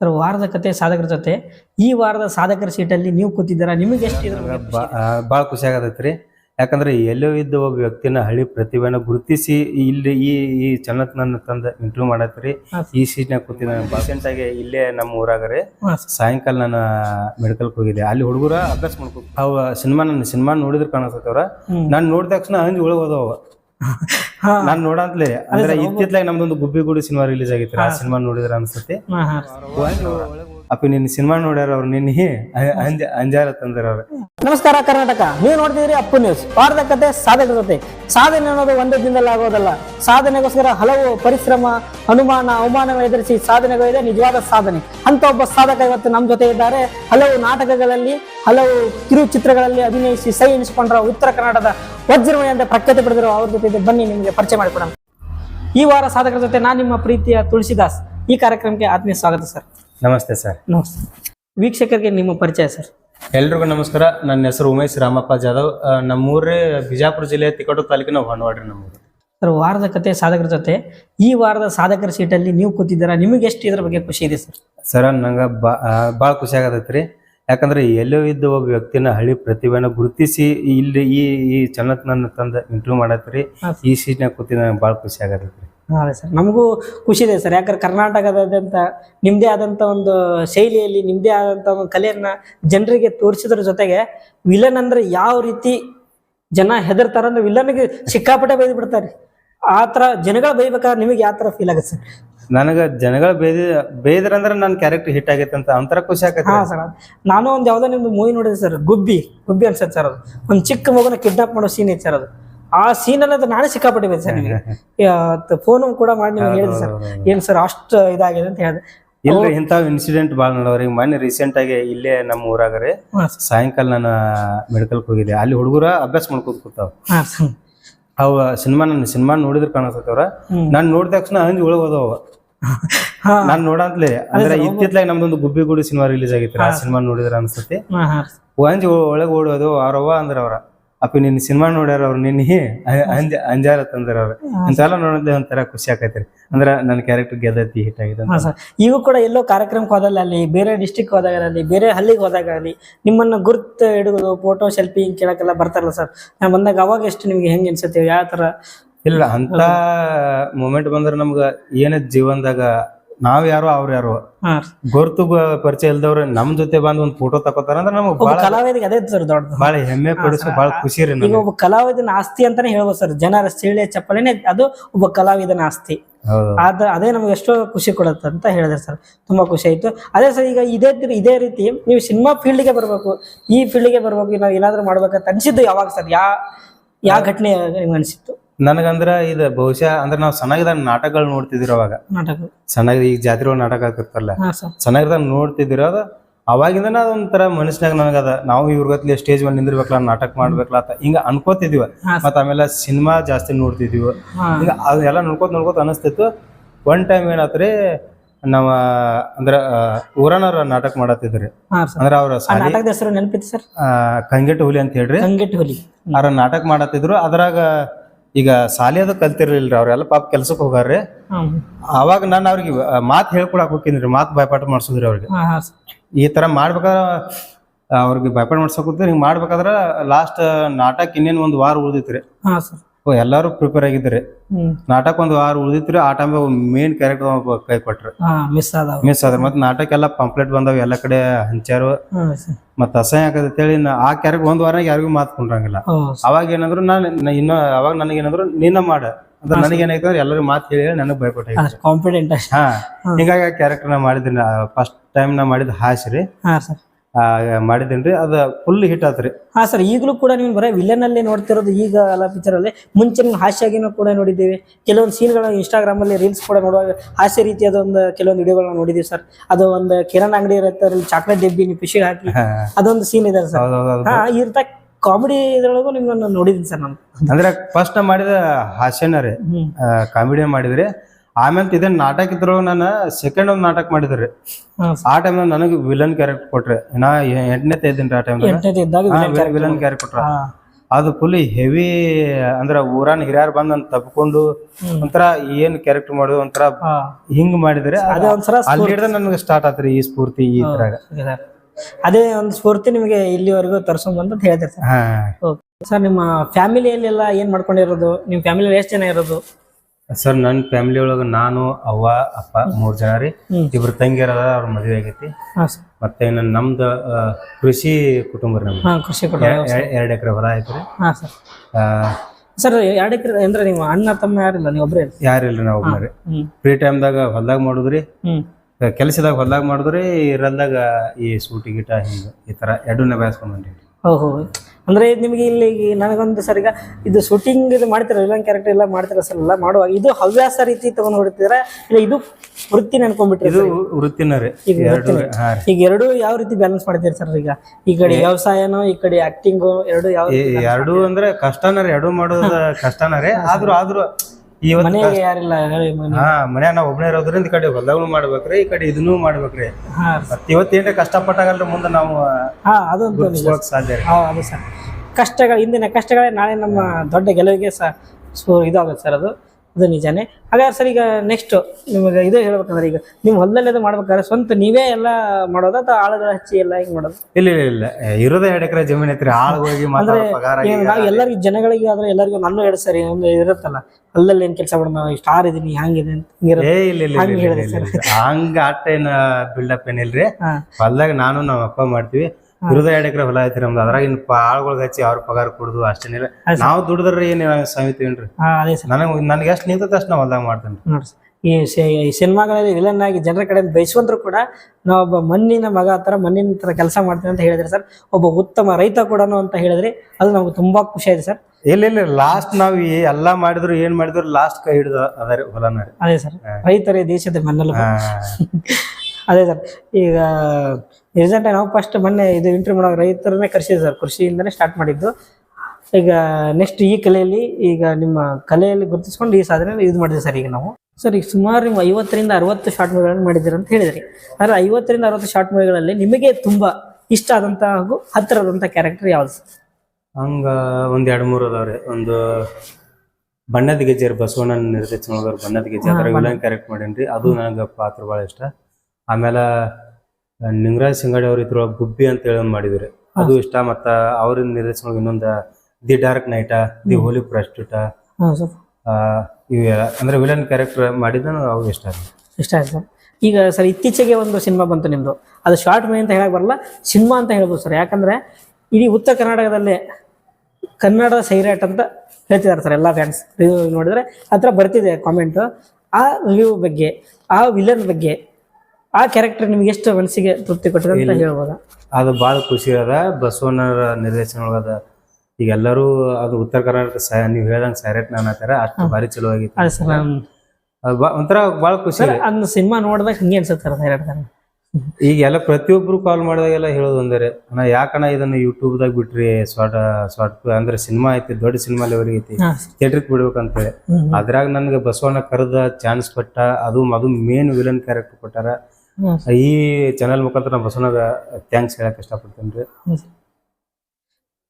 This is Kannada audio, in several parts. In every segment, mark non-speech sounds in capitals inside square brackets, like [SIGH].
ಸರ್ ವಾರದ ಕತೆ ಸಾಧಕರ ಜೊತೆ ಈ ವಾರದ ಸಾಧಕರ ಸೀಟಲ್ಲಿ ನೀವು ಕೂತಿದ್ದೀರಾ ನಿಮಗೆ ಎಷ್ಟು ಇದ್ರ ಬಗ್ಗೆ ಖುಷಿ ಇದೆ? ಭಾಳ ಖುಷಿ ಆಗತೈತ್ರಿ ಯಾಕಂದ್ರೆ ಎಲ್ಲೋ ಇದ್ದ ಒಬ್ಬ ವ್ಯಕ್ತಿನ ಹಳ್ಳಿ ಪ್ರತಿಭೆನ ಗುರುತಿಸಿ ಇಲ್ಲಿ ಈ ಈ ಚನ್ನತ್ನ ತಂದ ಇಂಟರ್ವ್ಯೂ ಮಾಡತ್ರಿ ಹಾ. ಈ ಸೀಟ್ನಾಗ ಕೂತಿದ್ದ ಪರ್ಸೆಂಟ್ ಆಗಿ ಇಲ್ಲೇ ನಮ್ಮ ಊರಾಗರೆ ಹಾ, ಸರ್. ಸಾಯಂಕಾಲ ನಾನು ಮೆಡಿಕಲ್ ಹೋಗಿದ್ದೆ ಅಲ್ಲಿ ಹುಡುಗರ ಅಭ್ಯಾಸ ಮಾಡ್ಕೊ ಅವ ಸಿನಿಮಾ ನನ್ನ ಸಿನಿಮಾ ನೋಡಿದ್ರೆ ಕಾಣಿಸ್ತವ್ರ ಹ್ಮ್. ನಾನ್ ನೋಡಿದ ತಕ್ಷಣ ಹಂಜ್ ಒಳಗೆ ಹೋದವ ಹಾ, [LAUGHS] ನಾನ್ ನೋಡಂತ್ಲೆ ಅಂದ್ರೆ ಇತ್ತಿತ್ಲಾಗ ನಮ್ದೊಂದು ಗುಬ್ಬಿಗೂಡು ಸಿನಿಮಾ ರಿಲೀಸ್ ಆಗಿತ್ತು ಆ ಸಿನಿಮಾ ನೋಡಿದ್ರ ಅನ್ಸುತ್ತೆ. ಅಪ್ಪ ನಿನ್ ಸಿನಿಮಾ ನೋಡ್ಯಾರ ಅವ್ರು ನಿನ್ನೆ ಅಂಜ ಅಂಜಾರ ತಂದ್ರ ಅವ್ರ. ನಮಸ್ಕಾರ ಕರ್ನಾಟಕ. ನೀವು ನೋಡ್ತಿದ್ರಿ ಅಪ್ಪು ನ್ಯೂಸ್ ಪಾರದ ಕತೆ ಸಾಧಕರ ಜೊತೆ. ಸಾಧನೆ ಅನ್ನೋದು ಒಂದೇ ದಿನದಲ್ಲಿ ಆಗೋದಲ್ಲ. ಸಾಧನೆಗೋಸ್ಕರ ಹಲವು ಪರಿಶ್ರಮ, ಅನುಮಾನ, ಅವಮಾನಗಳು ಎದುರಿಸಿ ಸಾಧನೆಗಳಿದೆ ನಿಜವಾದ ಸಾಧನೆ. ಅಂತ ಒಬ್ಬ ಸಾಧಕ ಇವತ್ತು ನಮ್ಮ ಜೊತೆ ಇದ್ದಾರೆ. ಹಲವು ನಾಟಕಗಳಲ್ಲಿ, ಹಲವು ಕಿರುಚಿತ್ರಗಳಲ್ಲಿ ಅಭಿನಯಿಸಿ ಸೈ ಎನಿಸಿಕೊಂಡ್ರ ಉತ್ತರ ಕನ್ನಡದ ವಜ್ರಮಣಿ ಅಂತ ಪ್ರಖ್ಯಾತಿ ಪಡೆದಿರೋ ಅವ್ರ ಜೊತೆ. ಬನ್ನಿ, ನಿಮಗೆ ಪರಿಚಯ ಮಾಡಿಕೊಡೋಣ. ಈ ವಾರ ಸಾಧಕರ ಜೊತೆ ನಾನು ನಿಮ್ಮ ಪ್ರೀತಿಯ ತುಳಸಿದಾಸ್. ಈ ಕಾರ್ಯಕ್ರಮಕ್ಕೆ ಆತ್ಮೀಯ ಸ್ವಾಗತ ಸರ್. ನಮಸ್ತೆ ಸರ್. ನಮಸ್ತೆ. ವೀಕ್ಷಕರಿಗೆ ನಿಮ್ಮ ಪರಿಚಯ ಸರ್. ಎಲ್ರಿಗೂ ನಮಸ್ಕಾರ. ನನ್ನ ಹೆಸರು ಉಮೇಶ್ ರಾಮಪ್ಪ ಜಾಧವ್. ನಮ್ಮೂರೇ ಬಿಜಾಪುರ ಜಿಲ್ಲೆ ತಿಕೋಟು ತಾಲೂಕಿನ ಹೊನ್ನವಾಡ್ರಿ ನಮ್ಮೂರು. ಸರ್ ವಾರದ ಕತೆ ಸಾಧಕರ ಜೊತೆ. ಈ ವಾರದ ಸಾಧಕರ ಸೀಟಲ್ಲಿ ನೀವು ಕೂತಿದ್ದೀರಾ? ನಿಮಗೆ ಎಷ್ಟು ಇದ್ರ ಬಗ್ಗೆ ಖುಷಿ ಇದೆ ಸರ್? ಸರ್ ನಂಗೆ ಬಾ ಭಾಳ ಖುಷಿ ಆಗತೈತ್ರಿ ಯಾಕಂದ್ರೆ ಎಲ್ಲೋ ಇದ್ದ ಒಬ್ಬ ವ್ಯಕ್ತಿನ ಹಳ್ಳಿ ಪ್ರತಿಭೆನ ಗುರುತಿಸಿ ಇಲ್ಲಿ ಈ ಈ ಚಲನತ್ನ ತಂದು ಇಂಟರ್ವ್ಯೂ ಮಾಡತ್ರಿ. ರೀ ಈ ಸೀಟ್ನಾಗ ಕೂತಿದ್ದ ನಂಗೆ ಭಾಳ ಖುಷಿ ಆಗತೈತ್ರಿ ಅದೇ ಸರ್ ನಮಗೂ ಖುಷಿ ಇದೆ ಸರ್ ಯಾಕಂದ್ರೆ ಕರ್ನಾಟಕದಾದ್ಯಂತ ನಿಮ್ಮದೇ ಆದಂಥ ಒಂದು ಶೈಲಿಯಲ್ಲಿ ನಿಮ್ಮದೇ ಆದಂಥ ಒಂದು ಕಲೆಯನ್ನ ಜನರಿಗೆ ತೋರಿಸಿದ್ರ ಜೊತೆಗೆ ವಿಲನ್ ಅಂದ್ರೆ ಯಾವ ರೀತಿ ಜನ ಹೆದರ್ತಾರ ಅಂದ್ರೆ ವಿಲನ್ಗೆ ಸಿಕ್ಕಾಪಟ್ಟೆ ಬೈದು ಬಿಡ್ತಾರೆ. ಆ ಥರ ಜನಗಳ ಬೈಬೇಕಾದ್ರೆ ನಿಮಗೆ ಯಾವ ಥರ ಫೀಲ್ ಆಗುತ್ತೆ ಸರ್ ನನಗೆ ಜನಗಳ ಬೇದಿ ಬೇದ್ರಂದ್ರೆ ನನ್ನ ಕ್ಯಾರೆಕ್ಟರ್ ಹಿಟ್ ಆಗೈತೆ ಅಂತ ಒಂಥರ ಖುಷಿ ಆಗತ್ತೆ ಹಾಂ ಸರ್ ನಾನು ಒಂದು ಯಾವುದೋ ನಿಮ್ದು ಮೂವಿ ನೋಡಿದೆ ಸರ್ ಗುಬ್ಬಿ ಗುಬ್ಬಿ ಅನ್ಸತ್ತೆ ಸರ್ ಅದು. ಒಂದು ಚಿಕ್ಕ ಮಗುನ ಕಿಡ್ನಾಪ್ ಮಾಡೋ ಸೀನ್ ಐತೆ ಸರ್ ಅದು. ಆ ಸೀನ್ ಅನ್ನೋದು ನಾನು ಸಿಕ್ಕಾಪಟ್ಟಿದ್ದೆ ಸರ್ ನಿಮಗೆ. ಫೋನು [LAUGHS] ಕೂಡ ಮಾಡಿ ನಿಮ್ಗೆ ಹೇಳಿದೆ ಸರ್. ಏನ್ ಸರ್ ಅಷ್ಟು ಇದಾಗಿದೆ ಅಂತ ಹೇಳಿದೆ. ಇಲ್ಲ ಇಂಥ ಇನ್ಸಿಡೆಂಟ್ ಭಾಳ ನೋಡವ್ರಿ. ಮೊನ್ನೆ ರೀಸೆಂಟ್ ಆಗಿ ಇಲ್ಲೇ ನಮ್ಮ ಊರಾಗ ರೀ ಸಾಯಂಕಾಲ ನಾನು ಮೆಡಿಕಲ್ ಹೋಗಿದ್ದೆ. ಅಲ್ಲಿ ಹುಡುಗರ ಅಭ್ಯಾಸ ಮಾಡ್ಕೊತ ಕೂತಾವ ಅವ ಸಿನಿಮಾ ನನ್ನ ಸಿನಿಮಾ ನೋಡಿದ್ರೆ ಕಾಣಿಸ್ತವ್ರ ನಾನು ನಾನ್ ನೋಡಿದ ತಕ್ಷಣ ಅಂಜಿ ಒಳಗೆ ಹೋದವ ನಾನು ನೋಡಂತ್ಲೆ ಅಂದ್ರೆ ಇತ್ತಿತ್ಲಾಗ ನಮ್ದೊಂದು ಗುಬ್ಬಿಗೂಡಿ ಸಿನಿಮಾ ರಿಲೀಸ್ ಆಗಿತ್ತು ಆ ಸಿನಿಮಾ ನೋಡಿದ್ರ ಅನ್ಸತಿ ಅಂಜಿ ಒಳಗ್ ಓಡೋದು ಅವ್ರವ್ವ ಅಂದ್ರ ಅವ್ರ ಅಪ್ಪ ನಿನ್ ಸಿನಿಮಾ ನೋಡ್ಯಾರ ಅವ್ರು ನಿನ್ನ ಅಂಜ ಅಂಜಾರ ತಂದ್ರ ಅವ್ರ. ಅಂತೆಲ್ಲ ನೋಡಿದ್ರೆ ಒಂಥರ ಖುಷಿ ಆಕೈತ್ರಿ. ಅಂದ್ರ ನನ್ನ ಕ್ಯಾರೆಕ್ಟರ್ ಗೆದ್ದತಿ ಹಿಟ್ ಆಗಿದೆ ಹಾ ಸರ್. ಈಗ ಕೂಡ ಎಲ್ಲೋ ಕಾರ್ಯಕ್ರಮಕ್ಕೆ ಹೋದಲ್ಲಿ ಅಲ್ಲಿ ಬೇರೆ ಡಿಸ್ಟಿಕ್ ಹೋದಾಗಲಿ ಬೇರೆ ಹಳ್ಳಿಗೆ ಹೋದಾಗಲಿ ನಿಮ್ಮನ್ನ ಗುರ್ತು ಹಿಡಿದು ಫೋಟೋ ಸೆಲ್ಫಿ ಕೇಳಕ್ಕೆಲ್ಲ ಬರ್ತಾರಲ್ಲ ಸರ್? ನಾನು ಬಂದಾಗ ಅವಾಗ ಎಷ್ಟು ನಿಮ್ಗೆ ಹೆಂಗೆ ಅನ್ಸುತ್ತೆ? ಯಾವ ಥರ ಇಲ್ಲ ಅಂತ ಮೂಮೆಂಟ್ ಬಂದ್ರೆ ನಮ್ಗ ಏನ ಜೀವನದಾಗ ನಾವ್ ಯಾರು ಅವ್ರ ಯಾರು. ಗುರುತು ಪರಿಚಯ ಇಲ್ದವ್ರ ನಮ್ ಜೊತೆ ಬಂದ್ ಒಂದ್ ಫೋಟೋ ತಕೋತಾರ ಅಂದ್ರೆ ನಮಗೆ ಒಬ್ಬ ಕಲಾವಿದರಿಗೆ ಅದೇ ಸರ್ ದೊಡ್ಡ ಬಹಳ ಹೆಮ್ಮೆ ಪಡಿಸೋ ಬಹಳ ಖುಷಿ ರೀ ಈಗ ಒಬ್ಬ ಕಲಾವಿದನ ಆಸ್ತಿ ಅಂತಾನೆ ಹೇಳ್ಬೋದು ಸರ್. ಜನರ ಸೀಳೆ ಚಪ್ಪಲಿನೇ ಅದು ಒಬ್ಬ ಕಲಾವಿದನ ಆಸ್ತಿ. ಹೌದು. ಆದ ಅದೇ ನಮ್ಗೆ ಎಷ್ಟೋ ಖುಷಿ ಕೊಡುತ್ತೆ ಅಂತ ಹೇಳಿದ್ರೆ ಸರ್. ತುಂಬಾ ಖುಷಿ ಆಯ್ತು. ಅದೇ ಸರ್ ಈಗ ಇದೇ ತಿ- ಇದೇ ರೀತಿ ನೀವು ಸಿನಿಮಾ ಫೀಲ್ಡ್ಗೆ ಬರಬೇಕು. ಈ ಫೀಲ್ಡ್ಗೆ ಬರ್ಬೇಕು ನಾವು ಏನಾದ್ರು ಮಾಡ್ಬೇಕಂತ ಅನ್ಸಿದ್ದು ಯಾವಾಗ ಸರ್? ಯಾ ಯಾವ ಘಟನೆ ನಿಮ್ಗೆ ಅನ್ಸಿತ್ತು? ನನಗಂದ್ರ ಇದು ಬಹುಶಃ ಅಂದ್ರ ನಾವ್ ಸಣ್ಣಗಿದಾಗ ನಾಟಕಗಳು ನೋಡ್ತಿದಿರ ಅವಾಗ. ನಾಟಕ. ಸಣ್ಣಗ ಈಗ ಜಾತ್ರೆ ಒಳಗ್ ನಾಟಕ ಆಗ್ತಿರ್ತಾರಲ್ಲ ಹಾ ಸರ್. ಸಣ್ಣಗಿದಾಗ ನೋಡ್ತಿದಿರ ಅದ. ಅವಾಗಿಂದನ ಅದೊಂಥರ ಮನಸ್ಸಿನಾಗ ನನಗದ ನಾವು ಇವ್ರಗತ್ಲೆ ಸ್ಟೇಜ್ ಮೇಲೆ ನಿಂದಿರ್ಬೇಕಲ್ಲ ನಾಟಕ ಮಾಡ್ಬೇಕಲ್ಲ ಅಂತ ಹಿಂಗ ಅನ್ಕೋತಿದ್ವಿ. ಹಾ ಮತ್ತ ಆಮೇಲೆ ಸಿನಿಮಾ ಜಾಸ್ತಿ ನೋಡ್ತಿದ್ವಿ. ಹಾ. ಹಿಂಗ ಅದೆಲ್ಲ ನೋಡ್ಕೋತ ನೋಡ್ಕೋತ ಅನಸ್ತಿತ್ತು. ಒನ್ ಟೈಮ್ ಏನಾತ್ರಿ ನಮ್ಮ ಅಂದ್ರ ಊರನವ್ರ ನಾಟಕ ಮಾಡತ್ತಿದ್ರಿ. ಹಾ ಸರ್. ಅಂದ್ರ ಅವ್ರ ಆ ಸಾಲಿ ನಾಟಕದ ಹೆಸರು ನೆನಪಿತ್ತು ಸರ್? ಕಂಗೆಟ್ ಹುಲಿ ಅಂತ ಹೇಳ್ರಿ. ಕಂಗೆಟ್ ಹುಲಿ. ಅವ್ರ ನಾಟಕ ಮಾಡತ್ತಿದ್ರು. ಅದ್ರಾಗ ಈಗ ಸಾಲಿ ಅದು ಕಲ್ತಿರ್ಲಿಲ್ರಿ ಅವ್ರೆಲ್ಲ ಪಾಪ ಕೆಲ್ಸಕ್ಕೆ ಹೋಗಾರ್ರಿ. ಅವಾಗ ನಾನು ಅವ್ರಿಗೆ ಮಾತು ಹೇಳ್ಕೊಳಕ್ ಹೋಗಿನ್ರಿ ಮಾತು ಬಾಯ್ಪಾಠ ಮಾಡ್ಸೋದ್ರಿ ಅವ್ರಿಗೆ. ಈ ತರ ಮಾಡ್ಬೇಕಾದ್ರ ಅವ್ರಿಗೆ ಭಯಪಾಠ ಮಾಡ್ಸಕ್ ಹಿಂಗ್ ಮಾಡ್ಬೇಕಾದ್ರ ಲಾಸ್ಟ್ ನಾಟಕ ಇನ್ನೇನ್ ಒಂದ್ ವಾರ ಉಳ್ದೈತ್ರಿ. ಎಲ್ಲಾರು ಪ್ರಿಪೇರ್ ಆಗಿದ್ರಿ ನಾಟಕ ಒಂದ್ ವಾರ ಉಳ್ದಿತ್ರಿ ಆ ಟೈಮ್ ಮೇನ್ ಕ್ಯಾರೆಕ್ಟರ್ ಕೈ ಕೊಟ್ರಿ. ಮಿಸ್ ಆದ ಮಿಸ್ ಆದ್ರೆ. ಮತ್ತೆ ನಾಟಕ ಎಲ್ಲ ಪಂಪ್ಲೇಟ್ ಬಂದಾವ ಎಲ್ಲ ಕಡೆ ಹಂಚಾರು ಮತ್ತೆ ಅಸಹ್ಯ ಆಗತ್ತೆ ಅಂತೇಳಿ ನಾ ಆ ಕ್ಯಾರೆಕ್ಟರ್ ಒಂದ್ ವಾರ ಯಾರಿಗೂ ಮಾತು ಕೊಂಡ್ರಂಗಿಲ್ಲ. ಅವಾಗ ಏನಂದ್ರು ನಾನ್ ಇನ್ನ ಅವಾಗ ನನಗೇನಂದ್ರು ನಿನ್ನ ಮಾಡ. ಅಂದ್ರೆ ನನಗೆ ಏನಾಯ್ತು ಅಂದ್ರೆ ಎಲ್ಲರಿಗೂ ಮಾತು ಹೇಳಿ ನನಗ್ ಭಯಪಟ್ಟ ಕಾನ್ಫಿಡೆಂಟ್ ಹಾ. ಹಿಂಗಾಗಿ ಆ ಕ್ಯಾರೆಕ್ಟರ್ ನಾ ಮಾಡಿದ್ರಿ ಫಸ್ಟ್ ಟೈಮ್ ನಾ ಮಾಡಿದ ಹಾಸ್ರಿ. ಹಾ ಸರ್ ಆ, ಮಾಡಿದ್ದೇನ್ರಿ ಅದ ಫುಲ್ ಹಿಟ್ ಆತ್ರಿ ಹಾ ಸರ್ ಈಗಲೂ ಕೂಡ ನೀವು ಬರೀ ವಿಲನ್ ಅಲ್ಲಿ ನೋಡ್ತಿರೋದು ಈಗ ಅಲ್ಲ ಪಿಕ್ಚರ್ ಅಲ್ಲಿ. ಮುಂಚೆ ನೀವು ಹಾಸ್ಯಾಗಿನೂ ಕೂಡ ನೋಡಿದ್ದೇವೆ. ಕೆಲವೊಂದು ಸೀನ್ಗಳನ್ನ ಇನ್ಸ್ಟಾಗ್ರಾಮ್ ಅಲ್ಲಿ ರೀಲ್ಸ್ ಕೂಡ ನೋಡುವಾಗ ಹಾಸ್ಯ ರೀತಿಯಾದ ಒಂದು ಕೆಲವೊಂದು ವಿಡಿಯೋಗಳನ್ನ ನೋಡಿದೀವಿ ಸರ್. ಅದು ಒಂದು ಕಿರಣ್ ಅಂಗಡಿ ಇರುತ್ತೆ ಅದ್ರಲ್ಲಿ ಚಾಕ್ಲೇಟ್ ಡಬ್ಬಿ ನೀವು ಹಾಕಿ. ಅದೊಂದು ಸೀನ್ ಇದೆ ಸರ್. ಹಾ ಇರ್ತ ಕಾಮಿಡಿ ಇದ್ರೊಳಗೂ ನಿಮ್ಮನ್ನ ನೋಡಿದೀನಿ ಸರ್ ನಾನು. ಅಂದ್ರೆ ಫಸ್ಟ್ ಮಾಡಿದ ಹಾಸ್ಯನ ರೀ. ಕಾಮಿಡಿ ಮಾಡಿದ್ರಿ ಆಮೇಲೆ ಇದೇ ನಾಟಕ ಇದ್ರು ನಾನು ಸೆಕೆಂಡ್ ಒಂದು ನಾಟಕ ಮಾಡಿದ್ರಿ. ಆ ಟೈಮ್ ನನಗೆ ವಿಲನ್ ಕ್ಯಾರೆಕ್ಟರ್ ಕೊಟ್ರಿ ನಾ ಎಂಟನೇ ಇದ್ದೀನಿ ಆ ಟೈಮ್ ಇದ್ದಾಗ villain character. ವಿಲನ್ ಕ್ಯಾರೆಕ್ಟರ್ ಕೊಟ್ರ. ಹಾ. ಅದು ಫುಲ್ ಹೆವಿ ಅಂದ್ರ ಊರಾನ್ ಹಿರಿಯರ್ ಬಂದ್ ನನ್ ತಪ್ಕೊಂಡು ಒಂಥರ ಏನ್ ಕ್ಯಾರೆಕ್ಟರ್ ಮಾಡುದು ಒಂಥರ ಹಾ. ಹಿಂಗ್ ಮಾಡಿದ್ರೆ ಅದೇ ಅಲ್ಲಿ ನನ್ಗೆ ಸ್ಟಾರ್ಟ್ ಆತ್ರಿ ಈ ಸ್ಫೂರ್ತಿ ಈ ತರ ಅದೇ ಒಂದು ಸ್ಫೂರ್ತಿ ನಿಮಗೆ ಇಲ್ಲಿವರೆಗೂ ತರ್ಸ್ಕೊಂಡ್ ಬಂದಂತ ಅಂತ ಹೇಳ್ತಿರ್ತಾರೆ ಸರ್. ನಿಮ್ಮ ಓಕೆ. ಸರ್ ನಿಮ್ಮ ಫ್ಯಾಮಿಲಿಯಲ್ಲೆಲ್ಲ ಏನ್ ಮಾಡ್ಕೊಂಡಿರೋದು? ನಿಮ್ ಫ್ಯಾಮಿಲಿ ಎಷ್ಟು ಜನ ಇರೋದು? ಸರ್ ನನ್ನ ಫ್ಯಾಮಿಲಿ ಒಳಗ ನಾನು ಅವ್ವ ಅಪ್ಪ ಮೂರ್ ಜನ ರೀ. ಇಬ್ರು ತಂಗಿಯರ ಅವ್ರ ಮದ್ವೆ ಆಗೈತಿ. ಮತ್ತೆ ನಮ್ದು ಕೃಷಿ ಕುಟುಂಬ ಎರಡ್ ನಮ್ದು. ಕೃಷಿ ಕೂಡ ಎರಡು ಎಕರೆ ಹೊಲ ಐತ್ರಿ. ಹಾಂ ಸರ್. ಸರ್ ಎರಡು ಎಕರೆ ಅಂದ್ರೆ ನೀವು ಅಣ್ಣ ತಮ್ಮ ಯಾರಿಲ್ಲ ನೀವು ಒಬ್ಬರೇ ಯಾರಿಲ್ರಿ ನಾವು ಒಬ್ಬರಿ ಫ್ರೀ ಟೈಮ್ದಾಗ ಹೊಲ್ದಾಗ ಮಾಡುದ್ರಿ. ಕೆಲಸದಾಗ ಹೊಲ್ದಾಗ ಮಾಡಿದ್ರಿ ಇರಲ್ದಾಗ ಈ ಸೂಟಿ ಗಿಟ ಹಿಂಗ ಈ ತರ ಎರಡನ್ನ ಬ್ಯಾಸ್ಕೊಂಡ್ ಬಂದೀವಿ ಓಹೋ. ಅಂದ್ರೆ ಇದು ನಿಮಗೆ ಇಲ್ಲಿ ನನಗೊಂದು ಸರಿಗ ಇದು ಶೂಟಿಂಗ್ ಇದು ಮಾಡ್ತಿರೋ ವಿಲನ್ ಕ್ಯಾರೆಕ್ಟರ್ ಎಲ್ಲ ಮಾಡ್ತಿರೋ ಸರ್ ಎಲ್ಲ ಮಾಡುವಾಗ ಇದು ಹವ್ಯಾಸ ರೀತಿ ತಗೊಂಡ್ ಹೊಡಿತಿದ್ರೆ ಇಲ್ಲ ಇದು ವೃತ್ತಿ ಅನ್ಕೊಂಡ್ಬಿಟ್ರಿ ಇದು ವೃತ್ತಿನ ಈಗ ಈಗ ಎರಡು ಯಾವ ರೀತಿ ಬ್ಯಾಲೆನ್ಸ್ ಮಾಡ್ತೀರಿ ಸರ್ ಈಗ? ಈ ಕಡೆ ವ್ಯವಸಾಯನೋ ಈ ಕಡೆ ಆಕ್ಟಿಂಗು ಎರಡು ಯಾವ ಎರಡು ಅಂದ್ರೆ ಕಷ್ಟನ ರೀ ಎರಡು ಮಾಡೋದು ಕಷ್ಟನರೇ ಆದ್ರೂ ಆದ್ರೂ ಮನೆಗೆ ಯಾರಿಲ್ಲ ಹಾ ಮನ್ಯಾಗ ನಾವ್ ಒಬ್ಬನೇ ಇರೋದ್ರಿಂದ ಈ ಕಡೆ ಹೊಲ್ದಾಗೂ ಮಾಡ್ಬೇಕ್ರಿ ಈ ಕಡೆ ಇದನ್ನೂ ಮಾಡ್ಬೇಕ್ರಿ. ಹಾ. ಮತ್ ಇವತ್ತೇನ್ರಿ ಕಷ್ಟಪಟ್ಟಾಗಲ್ರಿ ಮುಂದೆ ನಾವು ಹಾ ಅದಂತೂ ನಿಜ. ಗುರುತಿಸ್ಕೊಳಕ್ ಸಾಧ್ಯ ರೀ. ಹಾ ಅದು ಸರ್. ಕಷ್ಟಗಳು ಇಂದಿನ ಕಷ್ಟಗಳೇ ನಾಳೆ ನಮ್ಮ ದೊಡ್ಡ ಗೆಲುವಿಗೆ ಸಹ ಸೊ ಇದಾಗುತ್ತೆ ಸರ್ ಅದು. ಅದು ನಿಜಾನೇ. ಹಾಗಾದ್ರೆ ಸರ್ ಈಗ ನೆಕ್ಸ್ಟ್ ನಿಮಗೆ ಇದು ಹೇಳ್ಬೇಕಂದ್ರೆ ಈಗ ನೀವು ಹೊಲದಲ್ಲಿ ಅದು ಮಾಡ್ಬೇಕಾದ್ರೆ ಸ್ವಂತ ನೀವೇ ಎಲ್ಲ ಮಾಡೋದ ಅಥವಾ ಆಳುಗಳ ಹಚ್ಚಿ ಎಲ್ಲ ಹಿಂಗ್ ಮಾಡೋದು? ಇಲ್ಲ ಇಲ್ಲ ಇಲ್ಲ. ಇರೋದೇ ಎರಡು ಎಕರೆ ಜಮೀನ್ ಐತ್ರಿ. ಆಳು ಹೋಗಿ ಮಾತಾಡೋ ಪಗಾರ ಈಗ ನಾವು ಎಲ್ಲರಿಗೂ ಜನಗಳಿಗೆ ಆದ್ರೆ ಎಲ್ಲರಿಗೂ ನನ್ನ ಎರಡು ಸರಿ ಒಂದು ಇರುತ್ತಲ್ಲ. ಅಲ್ಲಲ್ಲಿ ಏನ್ ಕೆಲಸ ಮಾಡೋದು? ನಾವು ಸ್ಟಾರ್ ಇದೀನಿ ಹಂಗಿದೆ ಅಂತ ಏ ಇಲ್ಲ ಇಲ್ಲ. ಹಂಗ ಅಟ್ಟ ಏನ ಬಿಲ್ಡಪ್ ಏನಿಲ್ರಿ? ಹೊಲ್ದಾಗ ನಾನು ನಮ್ಮ ಅಪ್ಪ ಮಾಡ್ತೀವಿ. ಇರೋದ ಎರಡ್ ಎಕರೆ ಹೊಲ ಐತಿ ನಮ್ದು. ಅದ್ರಾಗ ಇನ್ ಆಳ್ಗೊಳಗ್ ಹಚ್ಚಿ ಅವ್ರ ಪಗಾರ ಕೊಡುದು ಅಷ್ಟೇನಿಲ್ಲ ನಾವ್ ದುಡ್ದ್ರ ಏನ್ ಸಮಿತಿ ಅದೇ ಸರ್. ನನಗ್ ನನ್ಗೆ ಎಷ್ಟ್ ನಿಂತದ ಅಷ್ಟ್ ನಾವ್ ಹೊಲ್ದಾಗ ಮಾಡ್ತೇನೆ ನೋಡಿ ಸರ್. ಈ ಸಿನಿಮಾಗಳಲ್ಲಿ ವಿಲನ್ ಆಗಿ ಜನರ ಕಡೆ ಬಯಸುವಂದ್ರು ಕೂಡ ನಾವೊಬ್ಬ ಮಣ್ಣಿನ ಮಗ ತರ ಮಣ್ಣಿನ ತರ ಕೆಲಸ ಮಾಡ್ತೀನಿ ಅಂತ ಹೇಳಿದ್ರೆ ಸರ್ ಒಬ್ಬ ಉತ್ತಮ ರೈತ ಕೂಡ ಅಂತ ಹೇಳಿದ್ರಿ ಅದು ನಮ್ಗೆ ತುಂಬಾ ಖುಷಿ ಆಯ್ತು ಸರ್. ಇಲ್ಲ ಇಲ್ಲ ಲಾಸ್ಟ್ ನಾವ್ ಎಲ್ಲ ಮಾಡಿದ್ರು ಏನ್ ಮಾಡಿದ್ರು ಲಾಸ್ಟ್ ಕೈ ಹಿಡಿದು ಅದ ಹೊಲನ ಅದೇ ಸರ್. ರೈತರೇ ದೇಶದ ಮನ್ನೆಲ್ಲ ಹಾ. ಅದೇ ಸರ್ ಈಗ ರೀಸೆಂಟ್ ನಾವು ಫಸ್ಟ್ ಮೊನ್ನೆ ಇದು ಇಂಟರ್ವ್ಯೂ ಮಾಡೋ ರೈತರನ್ನೇ ಕರೆಸಿದ್ವಿ ಸರ್ ಕೃಷಿಯಿಂದನೇ ಸ್ಟಾರ್ಟ್ ಮಾಡಿದ್ದು. ಈಗ ನೆಕ್ಸ್ಟ್ ಈ ಕಲೆಯಲ್ಲಿ ಈಗ ನಿಮ್ಮ ಕಲೆಯಲ್ಲಿ ಗುರುತಿಸ್ಕೊಂಡು ಈ ಸಾಧನೆ ಇದು ಮಾಡಿದ್ವಿ ಸರ್ ಈಗ ನಾವು. ಸರ್ ಈಗ ಸುಮಾರು ನಿಮ್ಮ ಐವತ್ತರಿಂದ ಅರವತ್ತು ಶಾರ್ಟ್ ಮೂವಿಗಳನ್ನು ಮಾಡಿದ್ದೀರಿ ಅಂತ ಹೇಳಿದ್ರಿ. ಆದರೆ ಐವತ್ತರಿಂದ ಅರವತ್ತು ಶಾರ್ಟ್ ಮೂವಿಗಳಲ್ಲಿ ನಿಮಗೆ ತುಂಬ ಇಷ್ಟ ಆದಂಥ ಹಾಗೂ ಹತ್ತಿರದಂಥ ಕ್ಯಾರೆಕ್ಟರ್ ಯಾವ್ದು ಸರ್? ಹಂಗೆ ಒಂದು ಎರಡು ಮೂರು ಅದಾವ್ರಿ. ಒಂದು ಬಣ್ಣದ ಗೆಜ್ಜೆ ಬಸವಣ್ಣನ ನಿರ್ದೇಶನದವ್ರು ಬಣ್ಣದ ಗೆಜ್ಜೆ. ಅದ್ರ ವಿಲನ್ ಕ್ಯಾರೆಕ್ಟ್ ಮಾಡೇನ್ರಿ. ಅದು ನನಗೆ ಪಾತ್ರ ಭಾಳ ಇಷ್ಟ. ಆಮೇಲೆ ನಿಂಗರಾಜ್ ಸಿಂಗಾಡಿ ಅವ್ರ ಇದ್ರೊಳಗೆ ಗುಬ್ಬಿ ಅಂತ ಹೇಳಿ ಒಂದ್ ಮಾಡಿದ್ರಿ. ಅದು ಇಷ್ಟ ಮತ್ತ ಅವ್ರ ನಿರ್ದೇಶನ ಇನ್ನೊಂದ the dark knight the holy prostitute ಹಾಂ ಸರ್. ಇವು ಅಂದ್ರೆ ವಿಲನ್ ಕ್ಯಾರೆಕ್ಟರ್ ಮಾಡಿದ ಅವ್ರಿಗೆ ಇಷ್ಟ ಆಯ್ತು ಇಷ್ಟ ಆಯ್ತು ಸರ್. ಈಗ ಸರ್ ಇತ್ತೀಚೆಗೆ ಒಂದು ಸಿನಿಮಾ ಬಂತು ನಿಮ್ಮದು ಅದು ಶಾರ್ಟ್ ಮೂವಿ ಅಂತ ಹೇಳಕ್ ಬರಲ್ಲ ಸಿನಿಮಾ ಅಂತ ಹೇಳ್ಬೋದು ಸರ್. ಯಾಕಂದ್ರೆ ಇಡೀ ಉತ್ತರ ಕರ್ನಾಟಕದಲ್ಲೇ ಕನ್ನಡ ಸೈರಾಟ್ ಅಂತ ಹೇಳ್ತಿದ್ದಾರೆ ಸರ್ ಎಲ್ಲ ಫ್ಯಾನ್ಸ್ ರಿವ್ಯೂ ನೋಡಿದ್ರೆ ಹತ್ರ ಬರ್ತಿದೆ ಕಾಮೆಂಟು ಆ ರಿವ್ಯೂ ಬಗ್ಗೆ ಆ ವಿಲನ್ ಬಗ್ಗೆ. ಆ ಕ್ಯಾರೆಕ್ಟರ್ ನಿಮ್ಗೆ ಎಷ್ಟು ಮನಸ್ಸಿಗೆ ತೃಪ್ತಿ ಕೊಟ್ಟಿದೆ ಅಂತ ಹೇಳ್ಬೋದ? ಅದು ಬಹಳ ಖುಷಿ ಅದ. ಬಸವಣ್ಣರ ನಿರ್ದೇಶನ ಒಳಗದ ಈಗ ಎಲ್ಲರೂ ಅದು ಉತ್ತರ ಕರ್ನಾಟಕ ಸ ನೀವು ಹೇಳ್ದಂಗೆ ಸ್ಯಾರೆಟ್ ನಾನು ಅಂತಾರ. ಅಷ್ಟು ಭಾರಿ ಚಲೋ ಆಗಿತ್ತು. ಅದೇ ಬಾ- ಒಂಥರ ಭಾಳ ಖುಷಿ. ಅದನ್ನ ಸಿನಿಮಾ ನೋಡಿದಾಗ ಹಂಗೆ ಅನ್ಸುತ್ತೆ ಸರ್ ಈಗ ಎಲ್ಲ ಪ್ರತಿಯೊಬ್ರು ಕಾಲ್ ಮಾಡಿದಾಗೆಲ್ಲ ಹೇಳೋದು ಒಂದರೆ ಅಣ್ಣ ಯಾಕಣ್ಣ ಇದನ್ನ ಯೂಟ್ಯೂಬ್ದಾಗ ಬಿಟ್ರಿ? ಶಾರ್ಟ್ ಶಾರ್ಟ್ ಅಂದ್ರೆ ಸಿನಿಮಾ ಐತಿ ದೊಡ್ಡ ಸಿನಿಮಾ ಲೆವೆಲ್ ಐತಿ. ಹಾಂ ಥಿಯೇಟ್ರಿಗೆ ಬಿಡ್ಬೇಕಂತೇಳಿ. ಹ್ಮ್. ಅದ್ರಾಗ ನನಗೆ ಬಸವಣ್ಣ ಕರೆದ ಚಾನ್ಸ್ ಕೊಟ್ಟ ಅದು ಅದು ಮೇನ್ ವಿಲನ್ ಕ್ಯಾರೆಕ್ಟರ್ ಕೊಟ್ಟಾರ. ಈ ಚಾನೆಲ್ ಮುಖಾಂತರ ಬಸವನಾಗ ಬಸವಣ್ಣಗ ಥ್ಯಾಂಕ್ಸ್ ಹೇಳಕ್ ಇಷ್ಟಪಡ್ತೇನೆ ರೀ.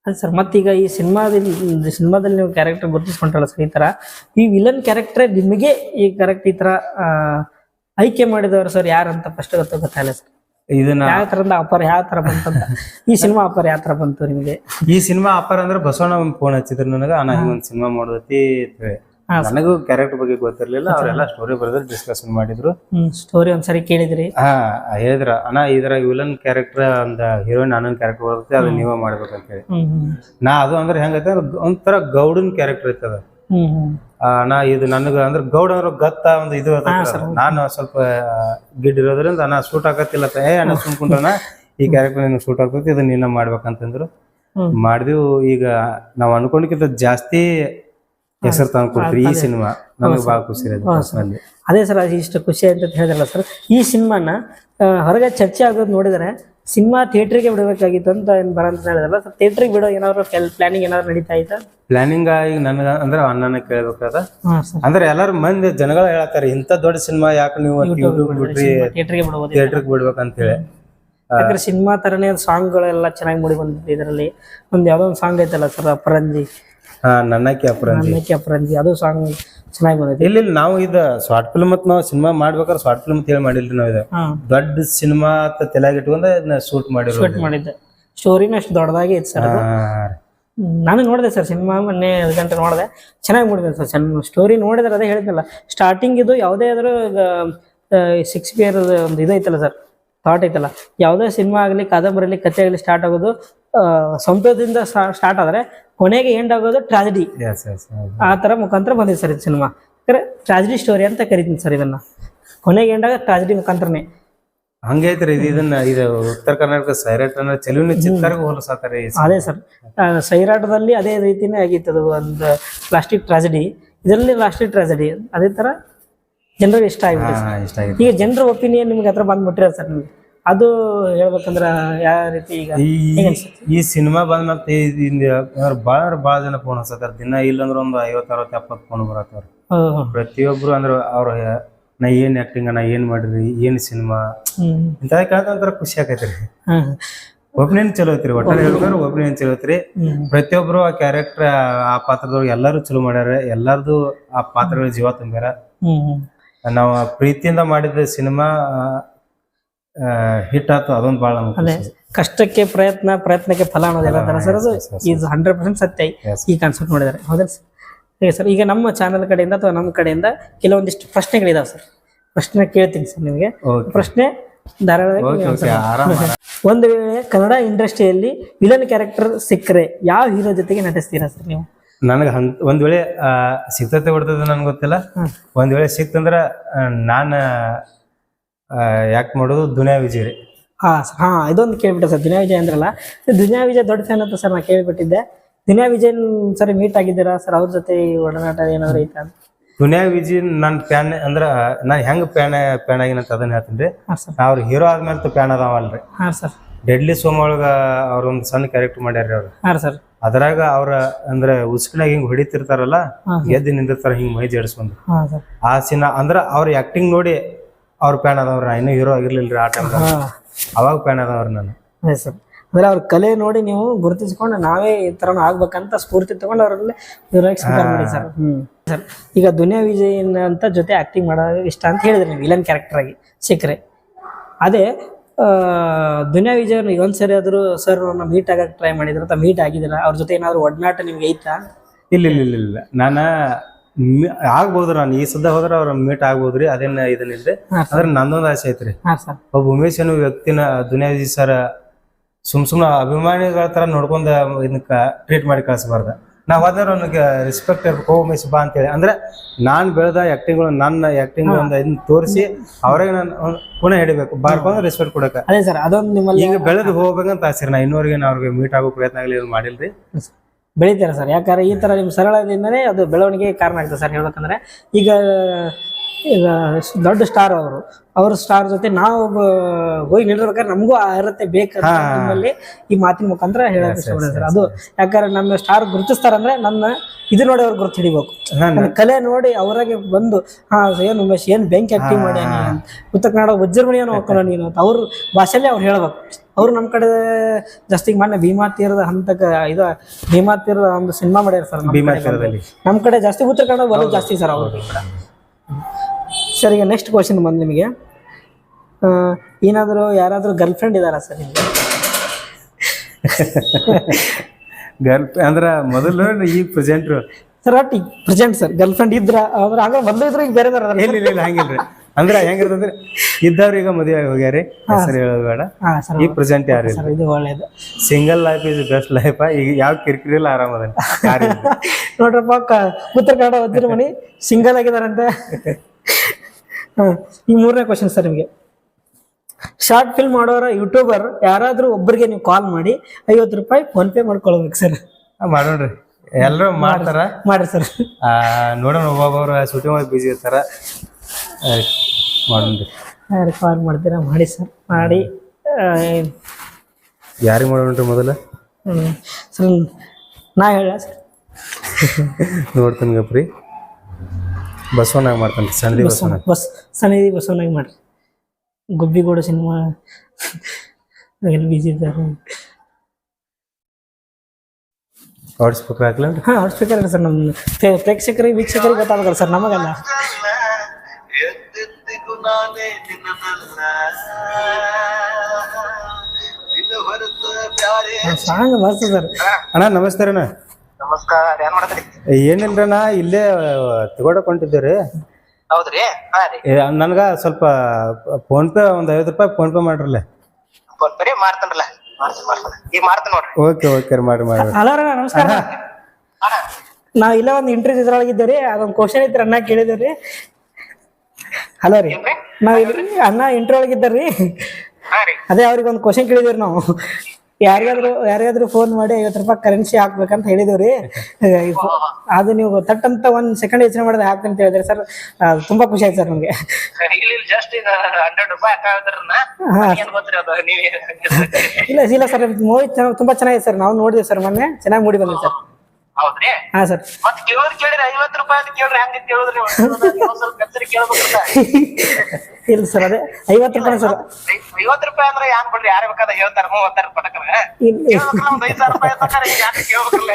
ಅದೇ ಸರ್ ಮತ್ತೀಗ ಈ ಸಿನಿಮಾದಲ್ಲಿ ಸಿನಿಮಾದಲ್ಲಿ ನೀವು ಕ್ಯಾರೆಕ್ಟರ್ ಗುರುತಿಸ್ಕೊಂಡ್ರಲ್ಲ ಸರ್ ಈ ತರ ಈ ವಿಲನ್ ಕ್ಯಾರೆಕ್ಟರ್ ನಿಮಗೆ ಈ ಕರೆಕ್ಟ್ ಈ ತರ ಆಯ್ಕೆ ಮಾಡಿದವರು ಸರ್ ಯಾರಂತ ಫಸ್ಟ್ ಗೊತ್ತ ಗೊತ್ತಾಗಲ್ಲ ಸರ್ ಇದನ್ನ ಯಾವ ತರದ ಅಪರ್ ಯಾವ ತರ ಬಂತಂತ. ಈ ಸಿನಿಮಾ ಅಪರ್ ಯಾವ ತರ ಬಂತು ನಿಮಗೆ? ಈ ಸಿನಿಮಾ ಅಪ್ಪಾರ ಅಂದ್ರೆ ಬಸವಣ್ಣ ಫೋನ್ ಹಚ್ಚಿದ್ರು ನನಗ ನಾ ಒಂದ್ ಸಿನಿಮಾ ಮಾಡೋದೈತಿ ಅಂತ ನನಗೂ ಕ್ಯಾರೆಕ್ಟರ್ ಬಗ್ಗೆ ಗೊತ್ತಿರ್ಲಿಲ್ಲ ಅವರೆಲ್ಲ ಸ್ಟೋರಿ ಬರೆದ್ರೆ ಡಿಸ್ಕಷನ್ ಮಾಡಿದ್ರು. ಸ್ಟೋರಿ ಒಂದ್ಸರಿ ಕೇಳಿದ್ರಿ. ಹಾ ಹೇಳಿದ್ರ. ಅಣ್ಣ ಇದ್ರ ವಿಲನ್ ಕ್ಯಾರೆಕ್ಟರ್ ಅಂದ ಹೀರೋಯಿನ್ ಅಣ್ಣನ್ ಕ್ಯಾರೆಕ್ಟರ್ ಬರುತ್ತೆ ಅದು ನೀವೇ ಮಾಡ್ಬೇಕಂತ ಹೇಳಿ ನಾ ಅದು ಅಂದ್ರೆ ಹೆಂಗೈತೆ ಒಂಥರ ಗೌಡನ್ ಕ್ಯಾರೆಕ್ಟರ್ ಐತದ ನಾ ಇದು ನನಗ ಅಂದ್ರೆ ಗೌಡ ಅಂದ್ರೆ ಗತ್ತ ಒಂದು ಇದು. ನಾನು ಸ್ವಲ್ಪ ಗಿಡ್ ಇರೋದ್ರಿಂದ ಅಣ್ಣ ಸೂಟ್ ಆಗತ್ತಿಲ್ಲ ಏ ಅಣ್ಣ ಸುಮ್ಕೊಂಡ್ರಣ್ಣ ಈ ಕ್ಯಾರೆಕ್ಟರ್ ನಿನ್ಗೆ ಸೂಟ್ ಆಗ್ತೈತಿ ಇದು ನೀನ ಮಾಡ್ಬೇಕಂತಂದ್ರು. ಮಾಡಿದ್ವಿ ಈಗ ನಾವ್ ಅನ್ಕೊಂಡಿಕ್ಕಿಂತ ಜಾಸ್ತಿ ಹೆಸರು ತಂದು ಕೊಟ್ರಿ. ಈ ಸಿನಿಮಾ ನಮಗೆ ಭಾಳ ಖುಷಿ ಇರೋದು. ಅದೇ ಸರ್ ಅದು ಇಷ್ಟು ಖುಷಿ ಅಂತ ಹೇಳಿದ್ರಲ್ಲ ಸರ್. ಈ ಸಿನಿಮಾನ ಹೊರಗೆ ಚರ್ಚೆ ಆಗೋದು ನೋಡಿದರೆ ಸಿನಿಮಾ ಥಿಯೇಟ್ರಿಗೆ ಬಿಡಬೇಕಾಗಿತ್ತು ಅಂತ ಏನು ಬರಂತ ಹೇಳಿದ್ರಲ್ಲ ಸರ್. ಥಿಯೇಟ್ರಿಗೆ ಬಿಡೋ ಏನಾದ್ರು ಪ್ಲಾನಿಂಗ್ ಏನಾದ್ರು ನಡೀತಾ ಐತಾ ಪ್ಲಾನಿಂಗ್ ಈಗ ನನಗೆ ಅಂದ್ರೆ ಅಣ್ಣನ ಕೇಳ್ಬೇಕಾದ? ಅಂದ್ರೆ ಎಲ್ಲಾರು ಮಂದಿ ಜನಗಳ ಹೇಳತ್ತಾರ ಇಂತ ದೊಡ್ಡ ಸಿನಿಮಾ ಯಾಕೆ ನೀವು ಯೂಟ್ಯೂಬ್ ಬಿಟ್ರಿ ಥಿಯೇಟ್ರಿಗೆ ಬಿಡಬಹುದು ಥಿಯೇಟರ್ಗೆ ಬಿಡ್ಬೇಕಂತ ಹೇಳಿ ಯಾಕಂದ್ರೆ ಸಿನಿಮಾ ತರನೇ ಸಾಂಗ್ಗಳೆಲ್ಲ ಚೆನ್ನಾಗಿ ಮೂಡಿ ಬಂದಿದೆ ಇದರಲ್ಲಿ. ಒಂದು ಯಾವುದೋ ಒಂದು ಸಾಂಗ್ ಐತಲ್ಲ ಸರ್ ಅಪರಂಜಿ. ಹಾ ನನ್ನಕ್ಕೆ ಅಪರಂಜಿ. ಅಪರಂಜಿ. ಅದು ಸಾಂಗ್ ಚೆನ್ನಾಗಿ ಬಂದೈತಿ. ಇಲ್ಲಿ ನಾವು ಇದು ಶಾರ್ಟ್ ಫಿಲ್ಮ್ ಮತ್ತು ನಾವು ಸಿನಿಮಾ ಮಾಡ್ಬೇಕಾದ್ರೆ ಶಾರ್ಟ್ ಫಿಲ್ಮ್ ಅಂತ ಹೇಳಿ ಮಾಡಿಲ್ರಿ ನಾವು ಇದು. ದೊಡ್ಡ ಸಿನಿಮಾ ಅಂತ ತಲೆಯಾಗ ಇಟ್ಕೊಂಡು ಶೂಟ್ ಮಾಡಿ ಶೂಟ್ ಮಾಡಿದ್ದೆ. ಸ್ಟೋರಿನ ಅಷ್ಟು ದೊಡ್ಡದಾಗಿ ಇತ್ತು ಸರ್ ನಾನು ನೋಡಿದೆ ಸರ್ ಸಿನಿಮಾ ಮೊನ್ನೆ ಗಂಟೆ ನೋಡಿದೆ. ಚೆನ್ನಾಗಿ ಮೂಡಿದೆ ಸರ್ ಚೆನ್ನ ಸ್ಟೋರಿ ನೋಡಿದ್ರೆ ಅದೇ ಹೇಳಿದ್ನಲ್ಲ ಸ್ಟಾರ್ಟಿಂಗ್ ಇದು ಯಾವುದೇ ಆದರೂ ಸಿಕ್ಸ್ ಒಂದು ಇದೈತಲ್ಲ ಐತಲ್ಲ ಸರ್ ಥಾಟ್ ಐತಲ್ಲ. ಯಾವುದೇ ಸಿನಿಮಾ ಆಗಲಿ ಕಾದಂಬರಿ ಆಗಲಿ ಕಥೆ ಆಗಲಿ ಸ್ಟಾರ್ಟ್ ಆಗೋದು ಸಂತೋಷದಿಂದ ಸ್ಟಾರ್ಟ್ ಆದರೆ ಕೊನೆಗೆ ಎಂಡ್ ಆಗೋದು ಟ್ರಾಜಿಡಿ ಆ ಥರ ಮುಖಾಂತರ ಬಂದಿದೆ ಸರ್ ಇದು ಸಿನಿಮಾ ಯಾಕಂದ್ರೆ ಟ್ರಾಜಿಡಿ ಸ್ಟೋರಿ ಅಂತ ಕರಿತೀನಿ ಸರ್ ಇದನ್ನ. ಕೊನೆಗೆ ಎಂಡ್ ಆಗ ಟ್ರಾಜಿಡಿ ಮುಖಾಂತರನೇ. ಹಂಗೈತ್ರಿ ಇದು ಇದನ್ನ ಇದು ಉತ್ತರ ಕರ್ನಾಟಕ ಸೈರಾಟ್ ಅಂದ್ರೆ ಚೆಲುವಿನ ಈ ಸಿ- ಅದೇ ಸರ್. ಸೈರಾಟದಲ್ಲಿ ಅದೇ ರೀತಿನೇ ಆಗಿತ್ತು ಅದು ಒಂದು ಪ್ಲಾಸ್ಟಿಕ್ ಟ್ರಾಜಿಡಿ ಇದರಲ್ಲಿ ಪ್ಲಾಸ್ಟಿಕ್ ಟ್ರಾಜಿಡಿ ಅದೇ ತರ ಜನರಿಗೆ ಇಷ್ಟ ಆಗಿದೆ. ಈಗ ಜನರ ಒಪಿನಿಯನ್ ನಿಮ್ಗೆ ಹತ್ರ ಬಂದ್ಬಿಟ್ಟಿರೋದು ಸರ್ ನಿಮ್ಗೆ. ಅದು ಹೇಳ್ಬೇಕಂದ್ರ ಯಾವ ರೀತಿ ಈಗ ಈ ಸಿನಿಮಾ ಬಂದ ಮತ್ತೆ ಬಾಳ ಬಾಳ ಜನ ಫೋನ್ ಹಚ್ಚತಾರ ದಿನ ಇಲ್ಲಂದ್ರ ಒಂದು ಐವತ್ತು ಅರವತ್ತು ಎಪ್ಪತ್ತು ಫೋನ್ ಬರತ್ತವ್ರ. ಪ್ರತಿಯೊಬ್ರು ಅಂದ್ರ ಅವ್ರ ನಾ ಏನ್ ಆಕ್ಟಿಂಗ್ ನಾ ಏನ್ ಮಾಡಿರಿ ಏನ್ ಸಿನಿಮಾ? ಇಂತ ಕೇಳ್ತಾರ ಖುಷಿ ಆಕೈತ್ರಿ. ಒಬ್ನೇನ್ ಚಲೋ ಐತ್ರಿ ಒಟ್ಟಾರೆ ಹೇಳಿದ್ರೆ ಒಬ್ನೇನ್ ಚಲೋ ಐತ್ರಿ. ಪ್ರತಿಯೊಬ್ರು ಆ ಕ್ಯಾರೆಕ್ಟರ್ ಆ ಪಾತ್ರದವ್ರು ಎಲ್ಲಾರು ಚಲೋ ಮಾಡ್ಯಾರ ಎಲ್ಲಾರ್ದು ಆ ಪಾತ್ರಗಳ ಜೀವ ತುಂಬ್ಯಾರ. ನಾವು ಪ್ರೀತಿಯಿಂದ ಮಾಡಿದ ಸಿನಿಮಾ ಹಿಟ್ ಆತು ಅದೊಂದು ಭಾಳ ಅದೇ ಕಷ್ಟಕ್ಕೆ ಪ್ರಯತ್ನ ಪ್ರಯತ್ನಕ್ಕೆ ಫಲ ಅನ್ನೋದಿಲ್ಲ ಸರ್ ಅದು. ಇದು ಹಂಡ್ರೆಡ್ ಪರ್ಸೆಂಟ್ ಸತ್ಯ. ಈ ಕಾನ್ಸೆಪ್ಟ್ ನೋಡಿದ್ದಾರೆ ಹೌದಲ್ಲ ಸರ್? ಹೇಗೆ ಸರ್ ಈಗ ನಮ್ಮ ಚಾನಲ್ ಕಡೆಯಿಂದ ಅಥವಾ ನಮ್ಮ ಕಡೆಯಿಂದ ಕೆಲವೊಂದಿಷ್ಟು ಪ್ರಶ್ನೆಗಳಿದಾವೆ ಸರ್. ಪ್ರಶ್ನೆ ಕೇಳ್ತೀನಿ ಸರ್ ನಿಮಗೆ. ಪ್ರಶ್ನೆ. ಒಂದು ವೇಳೆ ಕನ್ನಡ ಇಂಡಸ್ಟ್ರಿಯಲ್ಲಿ ವಿಲನ್ ಕ್ಯಾರೆಕ್ಟರ್ ಸಿಕ್ಕರೆ ಯಾವ ಹೀರೋ ಜೊತೆಗೆ ನಟಿಸ್ತೀರಾ ಸರ್ ನೀವು? ನನಗೆ ಹಂತ ಒಂದ್ ವೇಳೆ ಸಿಗ್ತತೆ ಬಿಡ್ತದೆ ನನ್ಗೆ ಗೊತ್ತಿಲ್ಲ. ಒಂದ್ ವೇಳೆ ಸಿಕ್ತಂದ್ರ ನಾನು ಯಾಕೆ ಮಾಡೋದು? ದುನಿಯಾ ವಿಜಯ್ ರೀ. ಹಾ ಸರ್ ಹಾ ಇದೊಂದು ಕೇಳ್ಬಿಟ್ಟೆ ಸರ್ ದುನಿಯಾ ವಿಜಯ್ ಅಂದ್ರಲ್ಲ. ದುನಿಯಾ ವಿಜಯ್ ದೊಡ್ಡ ಫ್ಯಾನ್ ಅಂತ ಸರ್ ನಾ ಕೇಳ್ಬಿಟ್ಟಿದ್ದೆ. ದುನಿಯಾ ವಿಜಯ್ ಸರಿ ಮೀಟ್ ಆಗಿದ್ದೀರಾ ಸರ್? ಅವ್ರ ಜೊತೆ ಒಡನಾಟ ಏನಾದ್ರು ಐತಾ ದುನಿಯಾ ವಿಜಯ್ ನನ್ನ ಪ್ಯಾನ್ ಅಂದ್ರ ನಾನು ಹೆಂಗ್ ಫ್ಯಾನ್ ಫ್ಯಾನ್ ಆಗಿನ ಅಂತ ಅದನ್ನ ಹೇಳ್ತೀನಿ ರೀ. ಹಾ ಸರ್. ಅವ್ರ ಹೀರೋ ಆದ್ಮೇಲೆ ಫ್ಯಾನ್ ಅದಾವಲ್ರಿ. ಹಾ ಸರ್. ಡೆಡ್ಲಿ ಸೋಮ್ ಒಳಗ ಅವ್ರ ಒಂದು ಸಣ್ಣ ಕ್ಯಾರೆಕ್ಟರ್ ಮಾಡ್ಯಾರ್ರಿ ಅವ್ರು. ಹಾ ಸರ್. ಅದ್ರಾಗ ಅವ್ರ ಅಂದ್ರೆ ಉಸ್ಕಿನಾಗ ಹಿಂಗ್ ಹೊಡಿತಿರ್ತಾರಲ್ಲ. ಎದ್ದು ನಿಂದಿರ್ತಾರ ಹಿಂಗ್ ಮೈ ಜಡಿಸ್ಕೊಂಡು. ಹಾ ಸರ್. ಆ ಸಿನ ಅಂದ್ರ ಅವ್ರ ಆಕ್ಟಿಂಗ್ ನೋಡಿ ಅವ್ರ ಪ್ಯಾನ್ ಅದಾವ್ರ ಇನ್ನೂ ಹೀರೋ ಆಗಿರ್ಲಿಲ್ಲ ಆ ಟೈಮ್ ಅವಾಗ ಪ್ಯಾನ್ ಅದಾವ್ರ ನಾನು. ಅದೇ ಸರ್ ಅಂದ್ರೆ ಅವ್ರ ಕಲೆ ನೋಡಿ ನೀವು ಗುರುತಿಸ್ಕೊಂಡು ನಾವೇ ಈ ತರ ಆಗ್ಬೇಕಂತ ಸ್ಫೂರ್ತಿ ತಗೊಂಡು ಅವರಲ್ಲಿ ಸರ್ ಸರ್ ಈಗ ದುನಿಯಾ ವಿಜಯನ್ ಅಂತ ಜೊತೆ ಆಕ್ಟಿಂಗ್ ಮಾಡೋದು ಇಷ್ಟ ಅಂತ ಹೇಳಿದ್ರಿ ನೀವು ವಿಲನ್ ಕ್ಯಾರೆಕ್ಟರ್ ಆಗಿ ಸಿಕ್ಕರೆ. ಅದೇ ದುನಿಯಾ ವಿಜಯ್ ಈಗ ಒಂದ್ಸರಿ ಆದ್ರೂ ಸರ್ ಮೀಟ್ ಆಗಕ್ಕೆ ಟ್ರೈ ಮಾಡಿದ್ರೆ ಮೀಟ್ ಆಗಿದಿಲ್ಲ ಅವ್ರ ಜೊತೆ ಏನಾದ್ರು ಒಡನಾಟ ನಿಮ್ಗೆ ಐತಾ? ಇಲ್ಲ ಇಲ್ಲ ಇಲ್ಲ ಇಲ್ಲ. ನಾನ ಆಗ್ಬೋದು ನಾನು ಈ ಸದ್ದ ಹೋದ್ರ ಅವ್ರ ಮೀಟ್ ಆಗ್ಬೋದ್ರಿ ಅದೇನ ಇದನ್ನಿಲ್ರಿ ಅದ್ರ ನಂದೊಂದು ಆಸೆ ಐತ್ರಿ. ಹಾ ಸರ್. ಒಬ್ಬ ಉಮೇಶ್ ಅನ್ನೋ ವ್ಯಕ್ತಿನ ದುನಿಯಾಜಿ ಸರ್ ಸುಮ್ ಸುಮ್ನ ಅಭಿಮಾನಿಗಳ ತರ ನೋಡ್ಕೊಂಡ ಇದನ್ನ ಟ್ರೀಟ್ ಮಾಡಿ ಕಳಿಸ್ಬಾರ್ದ. ನಾವ್ ಅದ್ರ ಅವ್ನಿಗೆ ರೆಸ್ಪೆಕ್ಟ್ ಇರ್ಬೇಕು ಓ ಉಮೇಶ್ ಬಾ ಅಂತೇಳಿ. ಅಂದ್ರೆ ನಾನ್ ಬೆಳೆದ ಆಕ್ಟಿಂಗ್ ನನ್ನ ಆಕ್ಟಿಂಗ್ ಒಂದು ಇದನ್ನ ತೋರಿಸಿ ಅವ್ರಿಗೆ ನಾನು ಪುನಃ ಹಿಡಿಬೇಕು. ಬಾರ್ಕೊಂಡ್ ರೆಸ್ಪೆಕ್ಟ್ ಕೊಡಕ. ಅದೇ ಸರ್ ಅದೊಂದು ನಿಮ್ಮಲ್ಲಿ ಈಗ ಬೆಳೆದು ಹೋಗ್ಬೇಕಂತ ಆಸೆ ನಾ ಇನ್ನೂರಿಗೆ ನಾ ಅವ್ರಿಗೆ ಮೀಟ್ ಆಗೋ ಪ್ರಯತ್ನ ಆಗ್ಲಿ ಮಾಡಿಲ್ರಿ. ಬೆಳಿತಾರೆ ಸರ್. ಯಾಕಂದ್ರೆ ಈ ತರ ನಿಮ್ಮ ಸರಳದಿಂದನೇ ಅದು ಬೆಳವಣಿಗೆ ಕಾರಣ ಆಗ್ತದೆ ಸರ್ ಹೇಳ್ಬೇಕಂದ್ರೆ. ಈಗ ಈಗ ದೊಡ್ಡ ಸ್ಟಾರ್ ಅವರು. ಅವ್ರ ಸ್ಟಾರ್ ಜೊತೆ ನಾವು ಹೋಗಿ ನಿಲ್ಬೇಕಾದ್ರೆ ನಮಗೂ ಅರ್ಹತೆ ಬೇಕಂತ ನಿಮ್ಮಲ್ಲಿ ಈ ಮಾತಿನ ಮುಖಾಂತರ ಹೇಳಕ್ ಇಷ್ಟಪಡ್ತಾರೆ ಸರ್. ಅದು ಯಾಕಂದ್ರೆ ನಮ್ಮ ಸ್ಟಾರ್ ಗುರುತಿಸ್ತಾರಂದ್ರೆ ನನ್ನ ಇದು ನೋಡಿ ಅವ್ರು ಗುರುತು ಹಿಡಿಬೇಕು. ನನ್ನ ಕಲೆ ನೋಡಿ ಅವರಾಗೆ ಬಂದು ಹಾ ಏನು ಉಮೇಶ್ ಏನ್ ಬೆಂಕಿ ಆಕ್ಟಿಂಗ್ ಮಾಡಿ ಉತ್ತರ ಕನ್ನಡ ವಜ್ರಮಣಿಯನ್ನು ಹೋಗ್ಕೊಳ್ಳೋ ನೀನು ಅಂತ. ಅವ್ರ ಭಾಷೆಲ್ಲೇ ಅವ್ರು ಹೇಳ್ಬೇಕು. ಅವ್ರು ನಮ್ಮ ಕಡೆ ಜಾಸ್ತಿ ಮೊನ್ನೆ ಭೀಮಾ ತೀರದ ಹಂತಕ ಇದು ಭೀಮಾ ತೀರದ ಒಂದು ಸಿನಿಮಾ ಮಾಡ್ಯಾರ ಸರ್. ನಮ್ಮ ಕಡೆ ಜಾಸ್ತಿ ಉತ್ತರ ಕನ್ನಡ ಜಾಸ್ತಿ ಸರ್ ಅವ್ರಿಗೆ ಸರ್ ಈಗ ನೆಕ್ಸ್ಟ್ ಕ್ವಶನ್ ಬಂದು ನಿಮಗೆ. ಏನಾದರೂ ಯಾರಾದರೂ ಗರ್ಲ್ ಫ್ರೆಂಡ್ ಇದ್ದಾರಾ ಸರ್ ನಿಮಗೆ ಗರ್ಲ್ [LAUGHS] ಅಂದ್ರ ಮೊದಲು ಈ ಪ್ರೆಸೆಂಟ್ ಸರ್ ಒಟ್ಟು ಈಗ ಪ್ರೆಸೆಂಟ್ ಸರ್ ಗರ್ಲ್ ಫ್ರೆಂಡ್ ಇದ್ರ ಅಂದ್ರೆ ಹಂಗ ಮೊದಲು ಇದ್ರು ಈಗ ಬೇರೆ ಇಲ್ಲ ಇಲ್ಲ ಇಲ್ಲ ಹಂಗಿಲ್ರಿ. ಅಂದ್ರ ಹೆಂಗಿರ್ತಂದ್ರೆ ಇದ್ದವ್ರು ಈಗ ಮದುವೆ ಆಗಿ ಹೋಗ್ಯಾರಿ. ಹೆಸರು ಹೇಳೋದು ಬೇಡ. ಈ ಪ್ರೆಸೆಂಟ್ ಯಾರು ಸರ್ ಇದು ಒಳ್ಳೇದು. Single life is best life ಈಗ ಯಾವ ಕಿರಿಕಿರಿ ಇಲ್ಲ ಆರಾಮದ [LAUGHS] ನೋಡ್ರಪ್ಪ ಉತ್ತರ ಕನ್ನಡ ವಜ್ರಮಣಿ ಸಿಂಗಲ್ ಆಗಿದಾರಂತೆ. [LAUGHS] ಹಾ ಈ ಮೂರನೇ ಕ್ವಶನ್ ಸರ್ ನಿಮಗೆ. ಶಾರ್ಟ್ ಫಿಲ್ಮ್ ಮಾಡೋರ ಯೂಟ್ಯೂಬರ್ ಯಾರಾದ್ರೂ ಒಬ್ಬರಿಗೆ ನೀವು ಕಾಲ್ ಮಾಡಿ ಐವತ್ತು ರೂಪಾಯಿ ಫೋನ್ ಪೇ ಮಾಡ್ಕೊಳ್ಬೇಕು ಸರ್ ಮಾಡೋಣ್ರಿ. ಎಲ್ಲರೂ ಮಾಡ್ತಾರ? ಮಾಡ್ರಿ ಸರ್ ನೋಡೋಣ ಒಬ್ಬೊಬ್ಬರು ಶೂಟಿಂಗ್ ಒಳಗೆ ಬಿಜಿ ಇರ್ತಾರ. ಮಾಡೋಣ್ರಿ. ಯಾರು ಕಾಲ್ ಮಾಡ್ತೀರಾ? ಮಾಡಿ ಸರ್ ಮಾಡಿ. ಯಾರಿಗೆ ಮಾಡೋಣ್ರಿ ಮೊದಲ. ಸರ್ ನಾ ಹೇಳ ಸರ್ [LAUGHS] ನೋಡ್ತೀನಿ ಗಪ್ರಿ. ಬಸವನಾಗ ಮಾಡ್ತಾನೆ ಸನ್ನಿಧಿ ಬಸವನ ಬಸ್ ಸನ್ನಿಧಿ ಬಸವನಾಗಿ ಮಾಡ್ರಿ. ಗುಬ್ಬಿಗೌಡ ಸಿನಿಮಾ ಎಲ್ಲಿ ಬಿಜಿ ಇದ್ದಾರೆ ಲೌಡ್ ಸ್ಪೀಕರ್ ಹಾಕ್ಲೇನ್ರಿ? ಹಾಂ ಲೌಡ್ ಸ್ಪೀಕರ್ ಸರ್ ನಮ್ಮ ಪ್ರೇ- ಪ್ರೇಕ್ಷಕರಿಗೆ ವೀಕ್ಷಕರಿಗೆ ಗೊತ್ತಾಗಲ್ಲ ಸರ್ ನಮಗಲ್ಲ. ಸಾಂಗ್ ಮಸ್ತ್ ಸರ್. ಅಣ್ಣ ನಮಸ್ತೆ ಅಣ್ಣ. ನಮಸ್ಕಾರ ಏನ್ ಮಾಡತ್ರಿ? ಏನಿಲ್ರಣ್ಣ ಇಲ್ಲೇ ತಗೊಳಕ್ ಹೊಂಟಿದ್ದೀರಿ. ಹೌದ್ರಿ? ಹಾ ರೀ. ನನ್ಗ ಸ್ವಲ್ಪ ಫೋನ್ ಪೇ ಒಂದ್ ಐವತ್ತು ರೂಪಾಯಿ ಫೋನ್ ಪೇ ಮಾಡ್ರಲ್ಲ ಫೋನ್ ಪೇ ಮಾಡ್ತೇನ್ರಲ್ಲ? ಮಾಡ್ತೀನಿ ಮಾಡ್ತೀನಿ. ಈಗ ಮಾಡ್ತೀನಿ ನೋಡ್ರಿ. ಓಕೆ ಓಕೆ ಮಾಡಿ ಮಾಡಿ. ಹಲೋ ಅಣ್ಣ ನಮಸ್ಕಾರ. ಅಣ್ಣ. ನಾವು ಇಲ್ಲೇ ಒಂದು ಇಂಟರ್ವ್ಯೂ ರೀ ಅದೊಂದು ಕ್ವಶನ್ ಇತ್ತು ಅಣ್ಣ ಕೇಳಿದ್ರಿ ಹಲೋ ರೀ ಏನ್ರಿ? ನಾವು ಇಲ್ಲಿ ಅಣ್ಣ ಇಂಟರ್ವ್ಯೂ ಒಳಗಿದ್ದಾರ್ರಿ ಹಾ ರೀ. ಅದೇ ಅವ್ರಿಗೆ ಒಂದು ಕ್ವಶನ್ ಕೇಳಿದ್ರಿ ನಾವು. ಯಾರಿಗಾದ್ರು ಯಾರಿಗಾದ್ರು ಫೋನ್ ಮಾಡಿ ಐವತ್ತು ರೂಪಾಯಿ ಕರೆನ್ಸಿ ಹಾಕ್ಬೇಕಂತ ಹೇಳಿದವ್ರಿ. ಅದು ನೀವು ತಟ್ ಅಂತ ಒಂದ್ ಸೆಕೆಂಡ್ ಯೋಚನೆ ಮಾಡಿದ್ರೆ ಹಾಕ್ತೀನಿ ಅಂತ ಹೇಳಿದ್ರಿ ಸರ್. ತುಂಬಾ ಖುಷಿ ಆಯ್ತು ಸರ್ ನಮ್ಗೆ. ಇಲ್ಲಿ ಇಲ್ಲಿ ಸರ್ ಮೂವಿ ತುಂಬಾ ಚೆನ್ನಾಗಿದೆ ಸರ್. ನಾವು ನೋಡಿದ್ವಿ ಸರ್ ಮೊನ್ನೆ. ಚೆನ್ನಾಗಿ ಮೂಡಿ ಬಂದಿದೆ ಸರ್. ಹೌದ್ರಿ? ಹಾ ಸರ್. ಮತ್ ಕೇಳೋದ್ ಕೇಳಿರಿ ಐವತ್ ರೂಪಾಯಿ ಅಂತ ಕೇಳ್ರಿ ಹಂಗ ಕೇಳಿದ್ರಿ ಒಂದ್ ಸ್ವಲ್ಪ ಕಚ್ಚರಿ ಕೇಳ್ಬೇಕಲ್ಲ ಇಲ್ಲ ಸರ್ ಅದೇ ಐವತ್ತು ರೂಪಾಯಿ ಸರ್. ಐವತ್ ರೂಪಾಯಿ ಅಂದ್ರೆ ಯಾನ್ ಬಿಡ್ರಿ? ಯಾರು ಬೇಕಾದ್ರೆ ಹೇಳ್ತಾರ ಮೂವತ್ತಾರ ಅಂತಾರ ಪಟಕರ ಐದ್ ಸಾವಿರ ರೂಪಾಯಿ ಅಂತಾರೆ ಯಾಕೆ ಕೇಳ್ಬೇಕಲ್ಲ?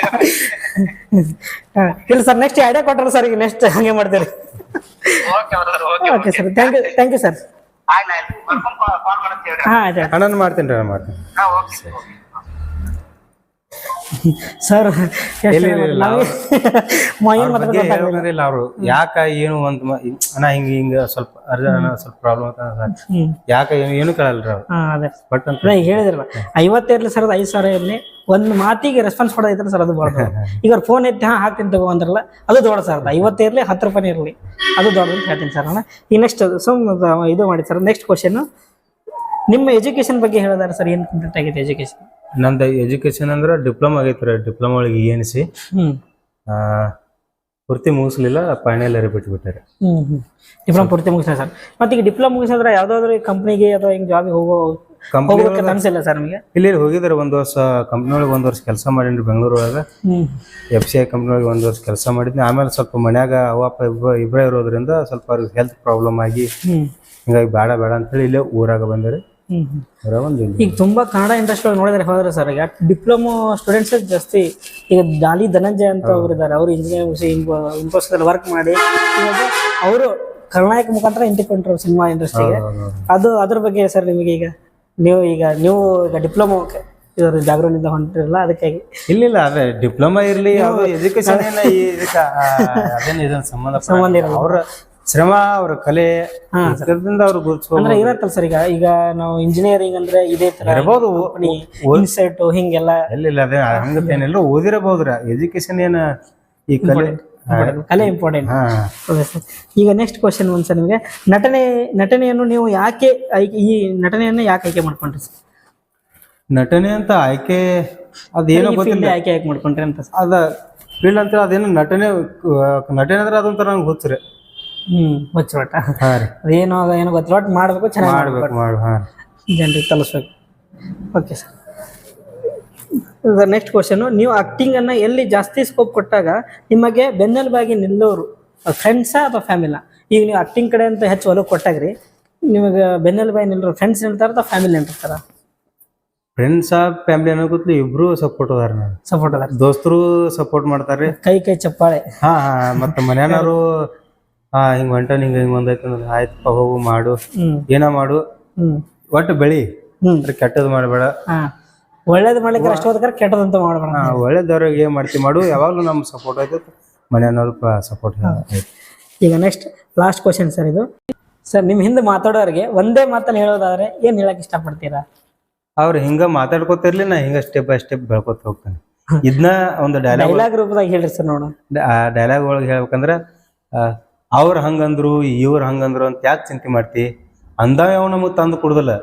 ಇಲ್ಲ ಸರ್ ನೆಕ್ಸ್ಟ್ ಐಡಿಯಾ ಕೊಟ್ಟರು ಸರ್ ಈಗ ನೆಕ್ಸ್ಟ್ ಹಂಗೆ ಮಾಡ್ತೀರಿ. Okay sir thank you thank you sir. ಆಯ್ತು ಆಯ್ತು. ಕಾಲ್ ಮಾಡಂತ ಹೇಳ್ರಿ. ಹಾ ಮಾಡ್ತೀನಿ ರೀ ಮಾಡ್ತೀನಿ. ಹಾಂ ಓಕೆ. ಸರ್ ಇಲ್ಲ, ಅವರು? ಯಾಕ ಏನು ಒಂದ್ ನಾ ಅಣ್ಣ ಹಿಂಗ ಹಿಂಗ ಸ್ವಲ್ಪ ಅರ್ಜ ಸ್ವಲ್ಪ ಪ್ರಾಬ್ಲಮ್ ಅಂತ. ಯಾಕ ಏನು ಏನು ಕೇಳಲ್ರಿ ಅವ್ರು? ಬಟ್ ಅಂತ ಹೇಳಿದ್ರಲ್ಲ ಐವತ್ತೇ ಇರ್ಲಿ ಸರ್ ಐದು ಸಾವಿರ ಇರಲಿ ಒಂದು ಮಾತಿಗೆ ರೆಸ್ಪಾನ್ಸ್ ಕೊಡೋದೈತಲ್ಲ ಸರ್ ಅದು ದೊಡ್ಡದು. [LAUGHS] ಈಗ ಅವ್ರು ಫೋನ್ ಎತ್ತಿ ಹಾ ಹಾಕ್ತೀನಿ ತಗೋ ಅಂದ್ರಲ್ಲ ಅದು ದೊಡ್ಡ ಸರ್ ಐವತ್ತು ಇರಲಿ ಹತ್ತು ರೂಪಾಯಿ ಇರಲಿ. ಅದು ದೊಡ್ಡ ಅಂತ ಹೇಳ್ತೀನಿ ಸರ್ ಅಣ್ಣ ಈ ನೆಕ್ಸ್ಟ್ ಸುಮ್ ಇದು ಮಾಡಿ ಸರ್ ನೆಕ್ಸ್ಟ್ ಕ್ವಶನ್ ನಿಮ್ಮ ಎಜುಕೇಶನ್ ಬಗ್ಗೆ ಹೇಳಿದಾರೆ ಸರ್ ಏನು ಕಂಪ್ಲೀಟ್ ಆಗಿದೆ ಎಜುಕೇಶನ್ ನಂದು ಎಜುಕೇಶನ್ ಅಂದ್ರೆ ಡಿಪ್ಲೊಮಾ ಆಗೈತೆ ರೀ ಡಿಪ್ಲೊಮಾ ಒಳಗೆ ಏನ್ ಸಿ ಪೂರ್ತಿ ಮುಗಿಸ್ಲಿಲ್ಲ ಫೈನಲ್ ಇಯರ್ ಬಿಟ್ಬಿಟ್ಟಾರೆ ಹ್ಮ್ ಹ್ಮ್. ಡಿಪ್ಲೊಮಾ ಪೂರ್ತಿ ಮುಗಿಸಿದೆ ಸರ್ ಮತ್ತೆ ಈಗ ಡಿಪ್ಲೊಮಾ ಮುಗಿಸಿದ್ರೆ ಯಾವ್ದಾದ್ರು ಕಂಪ್ನಿಗೆ ಅಥವಾ ಹಿಂಗ್ ಜಾಬಿಗೆ ಹೋಗೋ ಕಂಪ್ನಿ ಅನ್ಸಿಲ್ಲ ಸರ್ ನಿಮಗೆ? ಇಲ್ಲಿ ಹೋಗಿದ್ರೆ ಒಂದ್ ವರ್ಷ ಕಂಪ್ನಿ ಒಳಗೆ ಒಂದ್ ವರ್ಷ ಕೆಲಸ ಮಾಡೀನಿ ಬೆಂಗಳೂರು ಒಳಗೆ. ಹ್ಮ್ ಎಫ್ ಸಿ ಐ ಕಂಪ್ನಿ ಒಳಗೆ ಒಂದ್ ವರ್ಷ ಕೆಲಸ ಮಾಡಿದ್ನಿ ಆಮೇಲೆ ಸ್ವಲ್ಪ ಮನ್ಯಾಗ ಅವಪ್ಪ ಅಪ್ಪ ಇಬ್ಬ ಇಬ್ಬರೇ ಇರೋದ್ರಿಂದ ಸ್ವಲ್ಪ ಅವ್ರಿಗೆ ಹೆಲ್ತ್ ಪ್ರಾಬ್ಲಮ್ ಆಗಿ ಹ್ಮ್. ಹಿಂಗಾಗಿ ಬೇಡ ಬೇಡ ಅಂತೇಳಿ ಇಲ್ಲೇ ಊರಾಗ ಬಂದರೆ. ಈಗ ತುಂಬಾ ಕನ್ನಡ ಇಂಡಸ್ಟ್ರಿ ನೋಡಿದ್ರೆ ಹೋದ್ರೆ ಸರ್ ಯಾಕೆ ಡಿಪ್ಲೊಮೊ ಸ್ಟೂಡೆಂಟ್ಸ್ ಜಾಸ್ತಿ ಈಗ ಡಾಲಿ ಧನಂಜಯ ಅಂತ ಅವ್ರು ಇದ್ದಾರೆ ಅವರು ಇಂಜಿನಿಯರ್ ಮುಗಿಸಿ ಇನ್ಫೋಸಿಸ್ ವರ್ಕ್ ಮಾಡಿ ಇವಾಗ ಅವರು ಕರ್ನಾಟಕ ಮುಖಾಂತರ ಇಂಟಿಕೊಂಡ್ರು ಸಿನಿಮಾ ಇಂಡಸ್ಟ್ರಿಗೆ ಅದು ಅದ್ರ ಬಗ್ಗೆ ಸರ್ ನಿಮಗೆ ಈಗ ನೀವು ಈಗ ನೀವು ಈಗ ಡಿಪ್ಲೊಮೊ ಇದ್ರ ಜಾಗರಣೆಯಿಂದ ಹೊಂಟಿರಲ್ಲ ಅದಕ್ಕಾಗಿ ಇಲ್ಲ ಅದೇ ಡಿಪ್ಲೊಮಾ ಇರ್ಲಿ ಎಜುಕೇಶನ್ ಇಲ್ಲ ಇದಕ್ಕ ಅದೇನ್ ಸಂಬಂಧ ಸಂಬಂಧ ಇರಲ್ಲ. ಅವ್ರ ಶ್ರಮ ಅವ್ರ ಕಲೆ ಅದರಿಂದ ಅವ್ರು ಗುರುತಿಸ್ಕೊ ಅಂದ್ರೆ ಇರತ್ತಲ್ಲ ಸರ್ ಈಗ? ಈಗ ನಾವು ಇಂಜಿನಿಯರಿಂಗ್ ಅಂದ್ರೆ ಇದೇ ತರ ಇರ್ಬೋದು ಇನ್ಸೆಟ್ ಹಿಂಗೆಲ್ಲ. ಎಲ್ಲಿಲ್ಲ ಅದೇ ಹಂಗತ್ತೇನಿಲ್ಲ. ಓದಿರಬಹುದ್ರ ಎಜುಕೇಶನ್ ಏನ ಈ ಕಲೆ? ಕಲೆ ಇಂಪಾರ್ಟೆಂಟ್ ಹಾ. ಈಗ ನೆಕ್ಸ್ಟ್ ಕ್ವಶನ್ ಒಂದು ಸರ್ ನಿಮಗೆ. ನಟನೆ ನಟನೆಯನ್ನು ನೀವು ಯಾಕೆ ಆಯ್ಕೆ ಈ ನಟನೆಯನ್ನ ಯಾಕೆ ಆಯ್ಕೆ ಮಾಡ್ಕೊಂಡ್ರಿ ಸರ್? ನಟನೆ ಅಂತ ಆಯ್ಕೆ ಅದೇನೋ ಗೊತ್ತಿಲ್ಲ. ಆಯ್ಕೆ ಆಯ್ಕೆ ಯಾಕೆ ಮಾಡ್ಕೊಂಡ್ರಿ ಅಂತ ಅದ ಫೀಲ್ಡ್ ಅಂತ ಅದೇನು ನಟನೆ ನಟನೆ ಅಂದ್ರೆ ಅದೊಂಥರ ನಂಗೆ ಗೊತ್ತಿರಿ ಹ್ಮ್ ಹಾ ರೀ. ಅದೇನೋ ಅದ ಏನೋ ಗೊತ್ತಿಲ್ಲ ಒಟ್ಟು ಮಾಡಬೇಕು ಚೆನ್ನಾಗಿ ಮಾಡ್ಬೇಕು ಮಾಡ್ ಹಾ ಜನರಿಗೆ ಓಕೆ ಸರ್ ನೆಕ್ಸ್ಟ್ ಕ್ವಶನು ನೀವು ಆಕ್ಟಿಂಗ್ ಅನ್ನ ಎಲ್ಲಿ ಜಾಸ್ತಿ ಸ್ಕೋಪ್ ಕೊಟ್ಟಾಗ ನಿಮಗೆ ಬೆನ್ನೆಲುಬಾಗಿ ನಿಲ್ಲೋರು ಫ್ರೆಂಡ್ಸಾ ಅಥವಾ ಫ್ಯಾಮಿಲಿ ಈಗ ನೀವು ಆಕ್ಟಿಂಗ್ ಕಡೆ ಅಂತ ಹೆಚ್ಚು ಒಲವು ಕೊಟ್ಟಾಗ್ರಿ ನಿಮಗೆ ಬೆನ್ನೆಲುಬಾಗಿ ನಿಲ್ಲೋರು ಫ್ರೆಂಡ್ಸ್ ನಿಲ್ತಾರ ಅಥವಾ ಫ್ಯಾಮಿಲಿ ನಿಲ್ತಾರ? ಫ್ರೆಂಡ್ಸ್ ಫ್ಯಾಮಿಲಿ ಅನ್ನೋ ಗೊತ್ತಿಲ್ಲ ಇಬ್ರು ಸಪೋರ್ಟ್ ಅದಾರ ನಾನು ಸಪೋರ್ಟ್ ಅದಾರ. ದೋಸ್ತರು ಸಪೋರ್ಟ್ ಮಾಡ್ತಾರೆ ಕೈ ಕೈ ಚಪ್ಪಾಳೆ. ಹಾ ಹಾ ಮತ್ತೆ ಮನ್ಯಾನವರು ಹಾ ಹಿಂಗ್ ಹೊಂಟ ಹಿಂಗ ಹಿಂಗ್ ಒಂದೈತೆ ಅಂದ್ರೆ ಆಯ್ತಪ್ಪ ಹೋಗು ಮಾಡು. ಏನ ಮಾಡು. ಒಟ್ಟು ಬೆಳಿ. ಅಂದ್ರೆ ಕೆಟ್ಟದ್ ಮಾಡಬೇಡ. ಒಳ್ಳೇದ್ ಮಾಡ್ಲಿಕ್ಕೆ ಅಷ್ಟು ಹೋದ್ಕಾರ ಕೆಟ್ಟದಂತ ಮಾಡ್ಬೇಡ. ಹಾ ಒಳ್ಳೇದವ್ರಿಗೆ ಏನ್ ಮಾಡ್ತಿ ಮಾಡು. ಯಾವಾಗ್ಲೂ ನಮ್ ಸಪೋರ್ಟ್ ಐತೆ ಮನೆಯವ್ರ ಸಪೋರ್ಟ್ ಈಗ ನೆಕ್ಸ್ಟ್ ಲಾಸ್ಟ್ ಕ್ವಶನ್ ಸರ್ ಇದು. ಸರ್ ನಿಮ್ ಹಿಂದೆ ಮಾತಾಡೋರಿಗೆ ಒಂದೇ ಮಾತನ್ನ ಹೇಳೋದಾದ್ರೆ ಏನ್ ಹೇಳಕ್ ಇಷ್ಟಪಡ್ತೀರಾ? ಅವ್ರು ಹಿಂಗ ಮಾತಾಡ್ಕೋತಿರ್ಲಿ ನಾ ಹಿಂಗ ಸ್ಟೆಪ್ ಬೈ ಸ್ಟೆಪ್ ಬೆಳ್ಕೊತ ಹೋಗ್ತೇನೆ. ಇದನ್ನ ಒಂದು ಡೈಲಾಗ್ ರೂಪದಾಗ ಹೇಳ್ರಿ ಸರ್ ನೋಡೋಣ ಆ ಡೈಲಾಗ್ ಒಳಗೆ ಹೇಳ್ಬೇಕಂದ್ರ ಅವ್ರ ಹಂಗಂದ್ರು ಇವ್ರು ಹಂಗಂದ್ರು ಅಂತ ಯಾಕೆ ಚಿಂತೆ ಮಾಡ್ತಿ? ಅಂದಾವ ಯಾವ ನಮಗ್ ತಂದು ಕೊಡುದಿಲ್ಲ.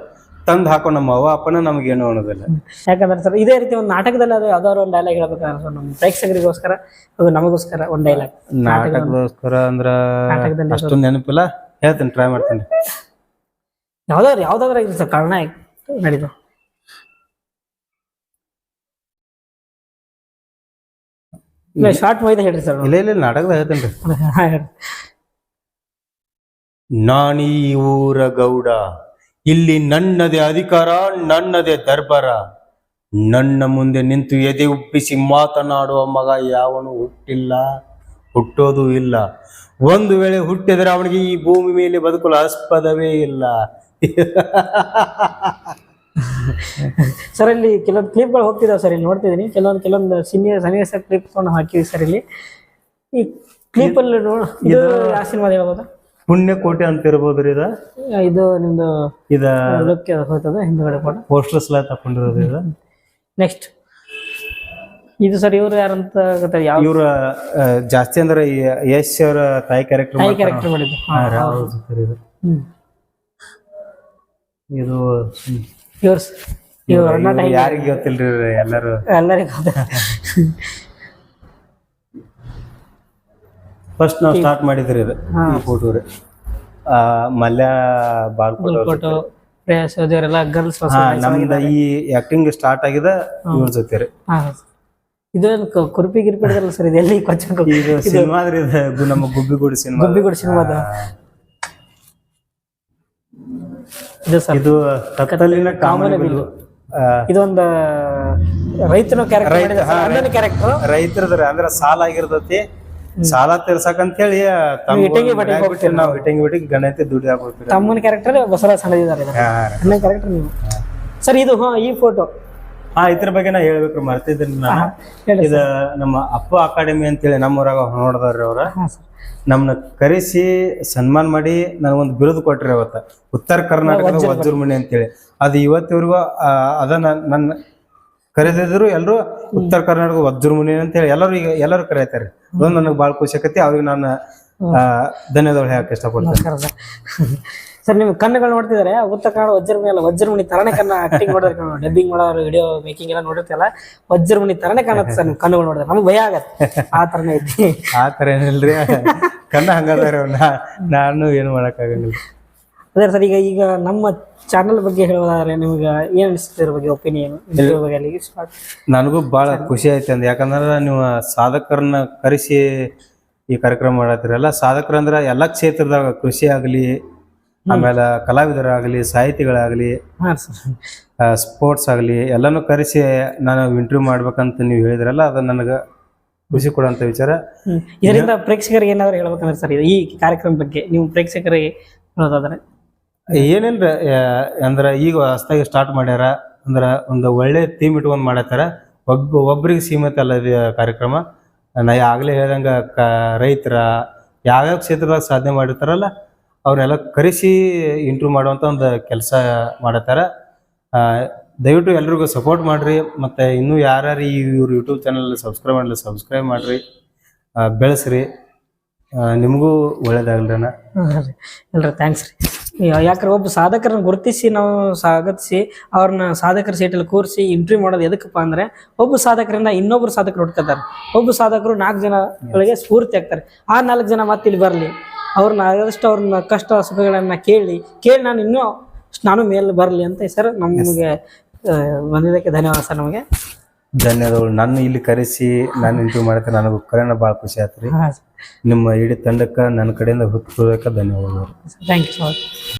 ತಂದು ಹಾಕೋ ನಮ್ಮ ಅವ್ವ ಅಪ್ಪನ ನಮಗೇನು ಅನ್ನೋದಿಲ್ಲ. ಯಾಕಂದ್ರೆ ಸರ್ ಇದೇ ರೀತಿ ಒಂದು ನಾಟಕದಲ್ಲಿ ಅದು ಯಾವ್ದಾದ್ರು ಒಂದು ಡೈಲಾಗ್ ಹೇಳ್ಬೇಕಾದ್ರೆ ಸರ್ ನಮ್ಮ ಪ್ರೇಕ್ಷಕರಿಗೋಸ್ಕರ ಅದು ನಮಗೋಸ್ಕರ ಒಂದು ಡೈಲಾಗ್ ನಾಟಕದೋಸ್ಕರ ಅಂದ್ರ ನಾಟಕದಲ್ಲಿ ಅಷ್ಟೊಂದು ನೆನಪಿಲ್ಲ? ಹೇಳ್ತೀನಿ ಟ್ರೈ ಮಾಡ್ತೀನಿ. ಯಾವ್ದಾದ್ರು ಯಾವ್ದಾದ್ರು ಇದೆ ಸರ್ ಕಾರಣ ನಡೀತು? ಇಲ್ಲ ಶಾರ್ಟ್ ಮೈದ ಹೇಳ್ರಿ ಸರ್. ಇಲ್ಲ ಇಲ್ಲ ಇಲ್ಲ, ನಾಟಕದ ಹೇಳ್ತೀನಿ ನಾನೀ ಊರ ಗೌಡ ಇಲ್ಲಿ ನನ್ನದೇ ಅಧಿಕಾರ ನನ್ನದೇ ದರ್ಬಾರ. ನನ್ನ ಮುಂದೆ ನಿಂತು ಎದೆ ಉಪ್ಪಿಸಿ ಮಾತನಾಡುವ ಮಗ ಯಾವನು ಹುಟ್ಟಿಲ್ಲ ಹುಟ್ಟೋದು ಇಲ್ಲ. ಒಂದು ವೇಳೆ ಹುಟ್ಟಿದರೆ ಅವನಿಗೆ ಈ ಭೂಮಿ ಮೇಲೆ ಬದುಕಲು ಆಸ್ಪದವೇ ಇಲ್ಲ. [LAUGHS] ಸರ್ ಇಲ್ಲಿ ಕೆಲವೊಂದು ಕ್ಲಿಪ್ಗಳು ಹೋಗ್ತಿದಾವೆ ಸರ್ ಇಲ್ಲಿ ನೋಡ್ತಿದ್ದೀನಿ ಕೆಲವೊಂದು ಕೆಲವೊಂದು ಸೀನಿಯರ್ ಸನ್ನಿವೇಶ ಕ್ಲಿಪ್ಗಳನ್ನು ಹಾಕಿವಿ ಸರ್ ಇಲ್ಲಿ. ಈ ಕ್ಲಿಪಲ್ಲಿ ನೋಡ ಇದು ಯಾವ ಸಿನಿಮಾದ ಹೇಳ್ಬೋದಾ ಪುಣ್ಯಕೋಟೆ ಅಂತ ಇರ್ಬೋದ್ರಿ ಇದ? ಇದು ನಿಮ್ದು ಇದ ಅದಕ್ಕೆ ಹೋಗ್ತದೆ ಹಿಂದ್ಗಡೆ ಫೋಟೋ ಪೋಸ್ಟರ್ಸ್ ಎಲ್ಲ ತಕೊಂಡಿರೋದು ಇದು? ನೆಕ್ಸ್ಟ್ ಇದು ಸರ್ ಇವ್ರು ಯಾರಂತ ಗೊತ್ತಿಲ್ಲ ಯಾವ ಇವ್ರ ಜಾಸ್ತಿ ಅಂದ್ರೆ ಯಶ್ ಅವರ ತಾಯಿ ಕ್ಯಾರೆಕ್ಟರ್ ತಾಯಿ ಕ್ಯಾರೆಕ್ಟರ್ ಮಾಡಿದ್ದು. ಹಾ, ಇದು ಇದು ಇವ್ರ ಯಾರಿಗ್ ಗೊತ್ತಿಲ್ರಿ ಎಲ್ಲರೂ? ಎಲ್ಲರಿಗೂ ಗೊತ್ತ ಫಸ್ಟ್ ನಾವು ಸ್ಟಾರ್ಟ್ ಮಾಡಿದ್ರಿ ಇದು ಈ ಫೋಟೋ ರೀ. ಆ, ಮಲ್ಯ ಬಾಳ್ಕೋಟ ಫೋಟೋ ಪ್ರೇಯಸ್ ಅವರೆಲ್ಲ ಗರ್ಲ್ಸ್ ಹಾ ನಮ್ದ ಈ ಆಕ್ಟಿಂಗ್ ಸ್ಟಾರ್ಟ್ ಆಗಿದೆ ಇವ್ರ ಜೊತೆ ರೀ. ಹಾ ಇದು ಕುರುಪಿ ಗಿರ್ಪಿ ಹಿಡಿದಲ್ಲ ಸರ್ ಇದು ಎಲ್ಲಿ ಕೊಚ್ಚ ಇದು ಸಿನಿಮಾದ್ರಿ ಇದು ನಮ್ಮ ಗುಬ್ಬಿಗೂಡಿ ಸಿನಿಮಾ ಗುಬ್ಬಿಗುಡ್ ಸಿನಿಮಾದ ಇದು ಸರ್ ಇದು ಕತ್ತಲಿನ ಕಾಮನ ಬಿಲ್ಲು ಆ, ಇದೊಂದು ರೈತನ ಕ್ಯಾರೆಕ್ಟರ್ ಕ್ಯಾರೆಕ್ಟರ್ ರೈತರದ್ರ ಅಂದ್ರ ಸಾಲ ಆಗಿರ್ತತಿ. ಸಾಲ ತೀರ್ಸಕಂತ ಹೇಳಿ ತಮ್ಮ ಇಟಂಗಿ ಬಟ್ಟೆಗೆ ಬಿಟ್ಟು ನಾವು ಇಟಂಗಿ ಬಿಟ್ಟು ಗಣತಿ ದುಡ್ಡು ಹಾಕೊಡ್ತೀವಿ. ತಮ್ಮನ ಕ್ಯಾರೆಕ್ಟರ್ ಬಸವರಾಜ್ ಸಣ್ಣದಿದ್ದಾರೆ ಅಣ್ಣ ಕ್ಯಾರೆಕ್ಟರ್ ನೀವು. ಸರ್ ಇದು ಹಾ ಈ ಫೋಟೋ ಹಾ ಇದ್ರ ಬಗ್ಗೆ ನಾ ಹೇಳ್ಬೇಕು ಮರ್ತಿದ್ರಿ ನಾನು ಹೇಳಿ ಇದ ನಮ್ಮ ಅಪ್ಪ ಅಕಾಡೆಮಿ ಅಂತೇಳಿ ನಮ್ಮೂರಾಗ ನಮ್ಮ ಅವ್ರ. ನಮ್ಮನ್ನ ಕರೆಸಿ ಸನ್ಮಾನ ಮಾಡಿ ನನಗೊಂದು ಬಿರುದು ಕೊಟ್ರಿ ಅವತ್ತ. ಉತ್ತರ ಕರ್ನಾಟಕದ ವಜ್ರಮಣಿ ಅಂತೇಳಿ. ಅದು ಇವತ್ತಿವರೆಗೂ ಅದನ್ನ ನನ್ನ ಕರೆದಿದ್ರು ಎಲ್ಲರೂ ಉತ್ತರ ಕರ್ನಾಟಕ ವಜ್ರ ಮುನಿ ಅಂತ ಹೇಳಿ ಎಲ್ಲರೂ ಈಗ ಎಲ್ಲರೂ ಕರೆಯತ್ತಾರೆ. ಅದೊಂದು ನನಗೆ ಭಾಳ ಖುಷಿ ಆಕತಿ ಅವ್ರಿಗೆ ನಾನು ಧನ್ಯವಾದಗಳು ಹೇಳಕ್ ಇಷ್ಟಪಡ್ತೇನೆ. ಸರ್. [LAUGHS] ನಿಮ್ ಕಣ್ಣುಗಳು ನೋಡ್ತಿದ್ದಾರೆ ಉತ್ತರ ಕನ್ನಡ ವಜ್ರಮುನಿ ಅಲ್ಲ ವಜ್ರಮುನಿ ತರನೇ ಕನ್ನ ಆಕ್ಟಿಂಗ್ ಮಾಡೋದು ಡಬ್ಬಿಂಗ್ ಮಾಡೋರು ವಿಡಿಯೋ ಮೇಕಿಂಗ್ ಎಲ್ಲ ನೋಡಿರ್ತಿಲ್ಲ ವಜ್ರಮುನಿ ತರನೇ ಕಾಣುತ್ತೆ ಸರ್ ನಿಮ್ ಕಣ್ಣುಗಳು ನೋಡಿದ್ರೆ. ನಮ್ಗೆ ಭಯ ಆಗತ್ತೆ. ಆ ತರನೇ ಐತಿ. [LAUGHS] ಆ ತರ ಏನಿಲ್ರಿ? ಕಣ್ಣ ಹಂಗಾದ್ರೆ ನಾನು ಏನು ಮಾಡೋಕ್ಕಾಗಂಗಿಲ್ಲ. ಅದೇ ಸರ್ ಈಗ ಈಗ ನಮ್ಮ ಚಾನಲ್ ಬಗ್ಗೆ ಹೇಳೋದಾದ್ರೆ ನಿಮ್ಗೆ ಏನ್ ಅನಿಸ್ತದೆ ಬಗ್ಗೆ ಒಪಿನಿಯನ್ ಇದ್ರ ಬಗ್ಗೆ ಸ್ಟಾರ್ಟ್ ನನಗೂ ಭಾಳ ಖುಷಿ ಆಯ್ತು ಅಂದ್ರೆ ಯಾಕಂದ್ರೆ ನೀವು ಸಾಧಕರನ್ನ ಕರೆಸಿ ಈ ಕಾರ್ಯಕ್ರಮ ಮಾಡತ್ತೀರಲ್ಲ ಸಾಧಕರಂದ್ರ ಎಲ್ಲ ಕ್ಷೇತ್ರದಾಗ ಕೃಷಿ ಆಗಲಿ ಆಮೇಲೆ ಕಲಾವಿದರಾಗಲಿ ಸಾಹಿತಿಗಳಾಗಲಿ ಹಾಂ ಸರ್. ಸ್ಪೋರ್ಟ್ಸ್ ಆಗಲಿ ಎಲ್ಲನೂ ಕರೆಸಿ ನಾನು ಇಂಟರ್ವ್ಯೂ ಮಾಡ್ಬೇಕಂತ ನೀವು ಹೇಳಿದ್ರಲ್ಲ ಅದು ನನಗೆ ಖುಷಿ ಕೊಡುವಂತ ವಿಚಾರ. ಇದರಿಂದ ಪ್ರೇಕ್ಷಕರಿಗೆ ಏನಾದ್ರು ಹೇಳ್ಬೇಕಂದ್ರೆ ಸರ್ ಈ ಕಾರ್ಯಕ್ರಮ ಬಗ್ಗೆ ನೀವು ಪ್ರೇಕ್ಷಕರಿಗೆ ಹೇಳೋದಾದ್ರೆ. ಏನಿಲ್ರಿ ಅಂದ್ರೆ ಈಗ ಹೊಸ್ತಾಗಿ ಸ್ಟಾರ್ಟ್ ಮಾಡ್ಯಾರ, ಅಂದ್ರೆ ಒಂದು ಒಳ್ಳೆ ಥೀಮ್ ಇಟ್ಕೊಂಡು ಮಾಡತ್ತಾರ. ಒಬ್ಬ ಒಬ್ರಿಗೆ ಸೀಮಿತ ಅಲ್ಲ ಕಾರ್ಯಕ್ರಮ. ನಾ ಆಗಲೇ ಹೇಳ್ದಂಗ ಕ, ರೈತರ ಯಾವ್ಯಾವ ಕ್ಷೇತ್ರದಾಗ ಸಾಧನೆ ಮಾಡಿರ್ತಾರಲ್ಲ ಅವ್ರನ್ನೆಲ್ಲ ಕರೆಸಿ ಇಂಟ್ರೂವ್ ಮಾಡುವಂತ ಒಂದು ಕೆಲಸ ಮಾಡತ್ತಾರ. ದಯವಿಟ್ಟು ಎಲ್ರಿಗೂ ಸಪೋರ್ಟ್ ಮಾಡ್ರಿ, ಮತ್ತೆ ಇನ್ನೂ ಯಾರ್ಯಾರು ಇವ್ರ ಯೂಟ್ಯೂಬ್ ಚಾನಲ್ ಸಬ್ಸ್ಕ್ರೈಬ್ ಮಾಡಲಿ ಸಬ್ಸ್ಕ್ರೈಬ್ ಮಾಡ್ರಿ. ಬೆಳೆಸ್ರಿ. ನಿಮಗೂ ಒಳ್ಳೇದಾಗಲ್ರಿ ಅಣ್ಣ. ಥ್ಯಾಂಕ್ಸ್ ರೀ. ಯಾಕಂದ್ರೆ ಒಬ್ಬ ಸಾಧಕರನ್ನ ಗುರುತಿಸಿ ನಾವು ಸ್ವಾಗತಿಸಿ ಅವ್ರನ್ನ ಸಾಧಕರ ಸೀಟಲ್ಲಿ ಕೂರಿಸಿ ಇಂಟ್ರಿ ಮಾಡೋದು ಎದಕ್ಕಪ್ಪ ಅಂದ್ರೆ ಒಬ್ಬ ಸಾಧಕರಿಂದ ಇನ್ನೊಬ್ರು ಸಾಧಕರು ಹುಡ್ಕೋತಾರೆ. ಒಬ್ಬ ಸಾಧಕರು ನಾಲ್ಕು ಜನಗಳಿಗೆ ಸ್ಫೂರ್ತಿ ಆಗ್ತಾರೆ. ಆ ನಾಲ್ಕು ಜನ ಮತ್ತೆ ಇಲ್ಲಿ ಬರಲಿ. ಅವ್ರನ್ನ ಆದಷ್ಟು ಅವ್ರನ್ನ ಕಷ್ಟ ಸುಖಗಳನ್ನ ಕೇಳಿ ಕೇಳಿ ನಾನು ಇನ್ನೂ ನಾನು ಮೇಲೆ ಬರಲಿ ಅಂತ ಸರ್ ನಮಗೆ ಬಂದಿದ್ದಕ್ಕೆ ಧನ್ಯವಾದ ಸರ್ ನಮಗೆ. ಧನ್ಯವಾದಗಳು. ನನ್ನ ಇಲ್ಲಿ ಕರೆಸಿ ನಾನು ಇಂಟರ್ವ್ಯೂ ಮಾಡಕ್ಕೆ ನನಗೂ ಕರೆನ ಭಾಳ ಖುಷಿ ಆಯ್ತು ರೀ ನಿಮ್ಮ ಇಡೀ ತಂಡಕ್ಕೆ ನನ್ನ ಕಡೆಯಿಂದ ಹೃತ್ಪೂರ್ವಕ ಧನ್ಯವಾದಗಳು. Thank you so much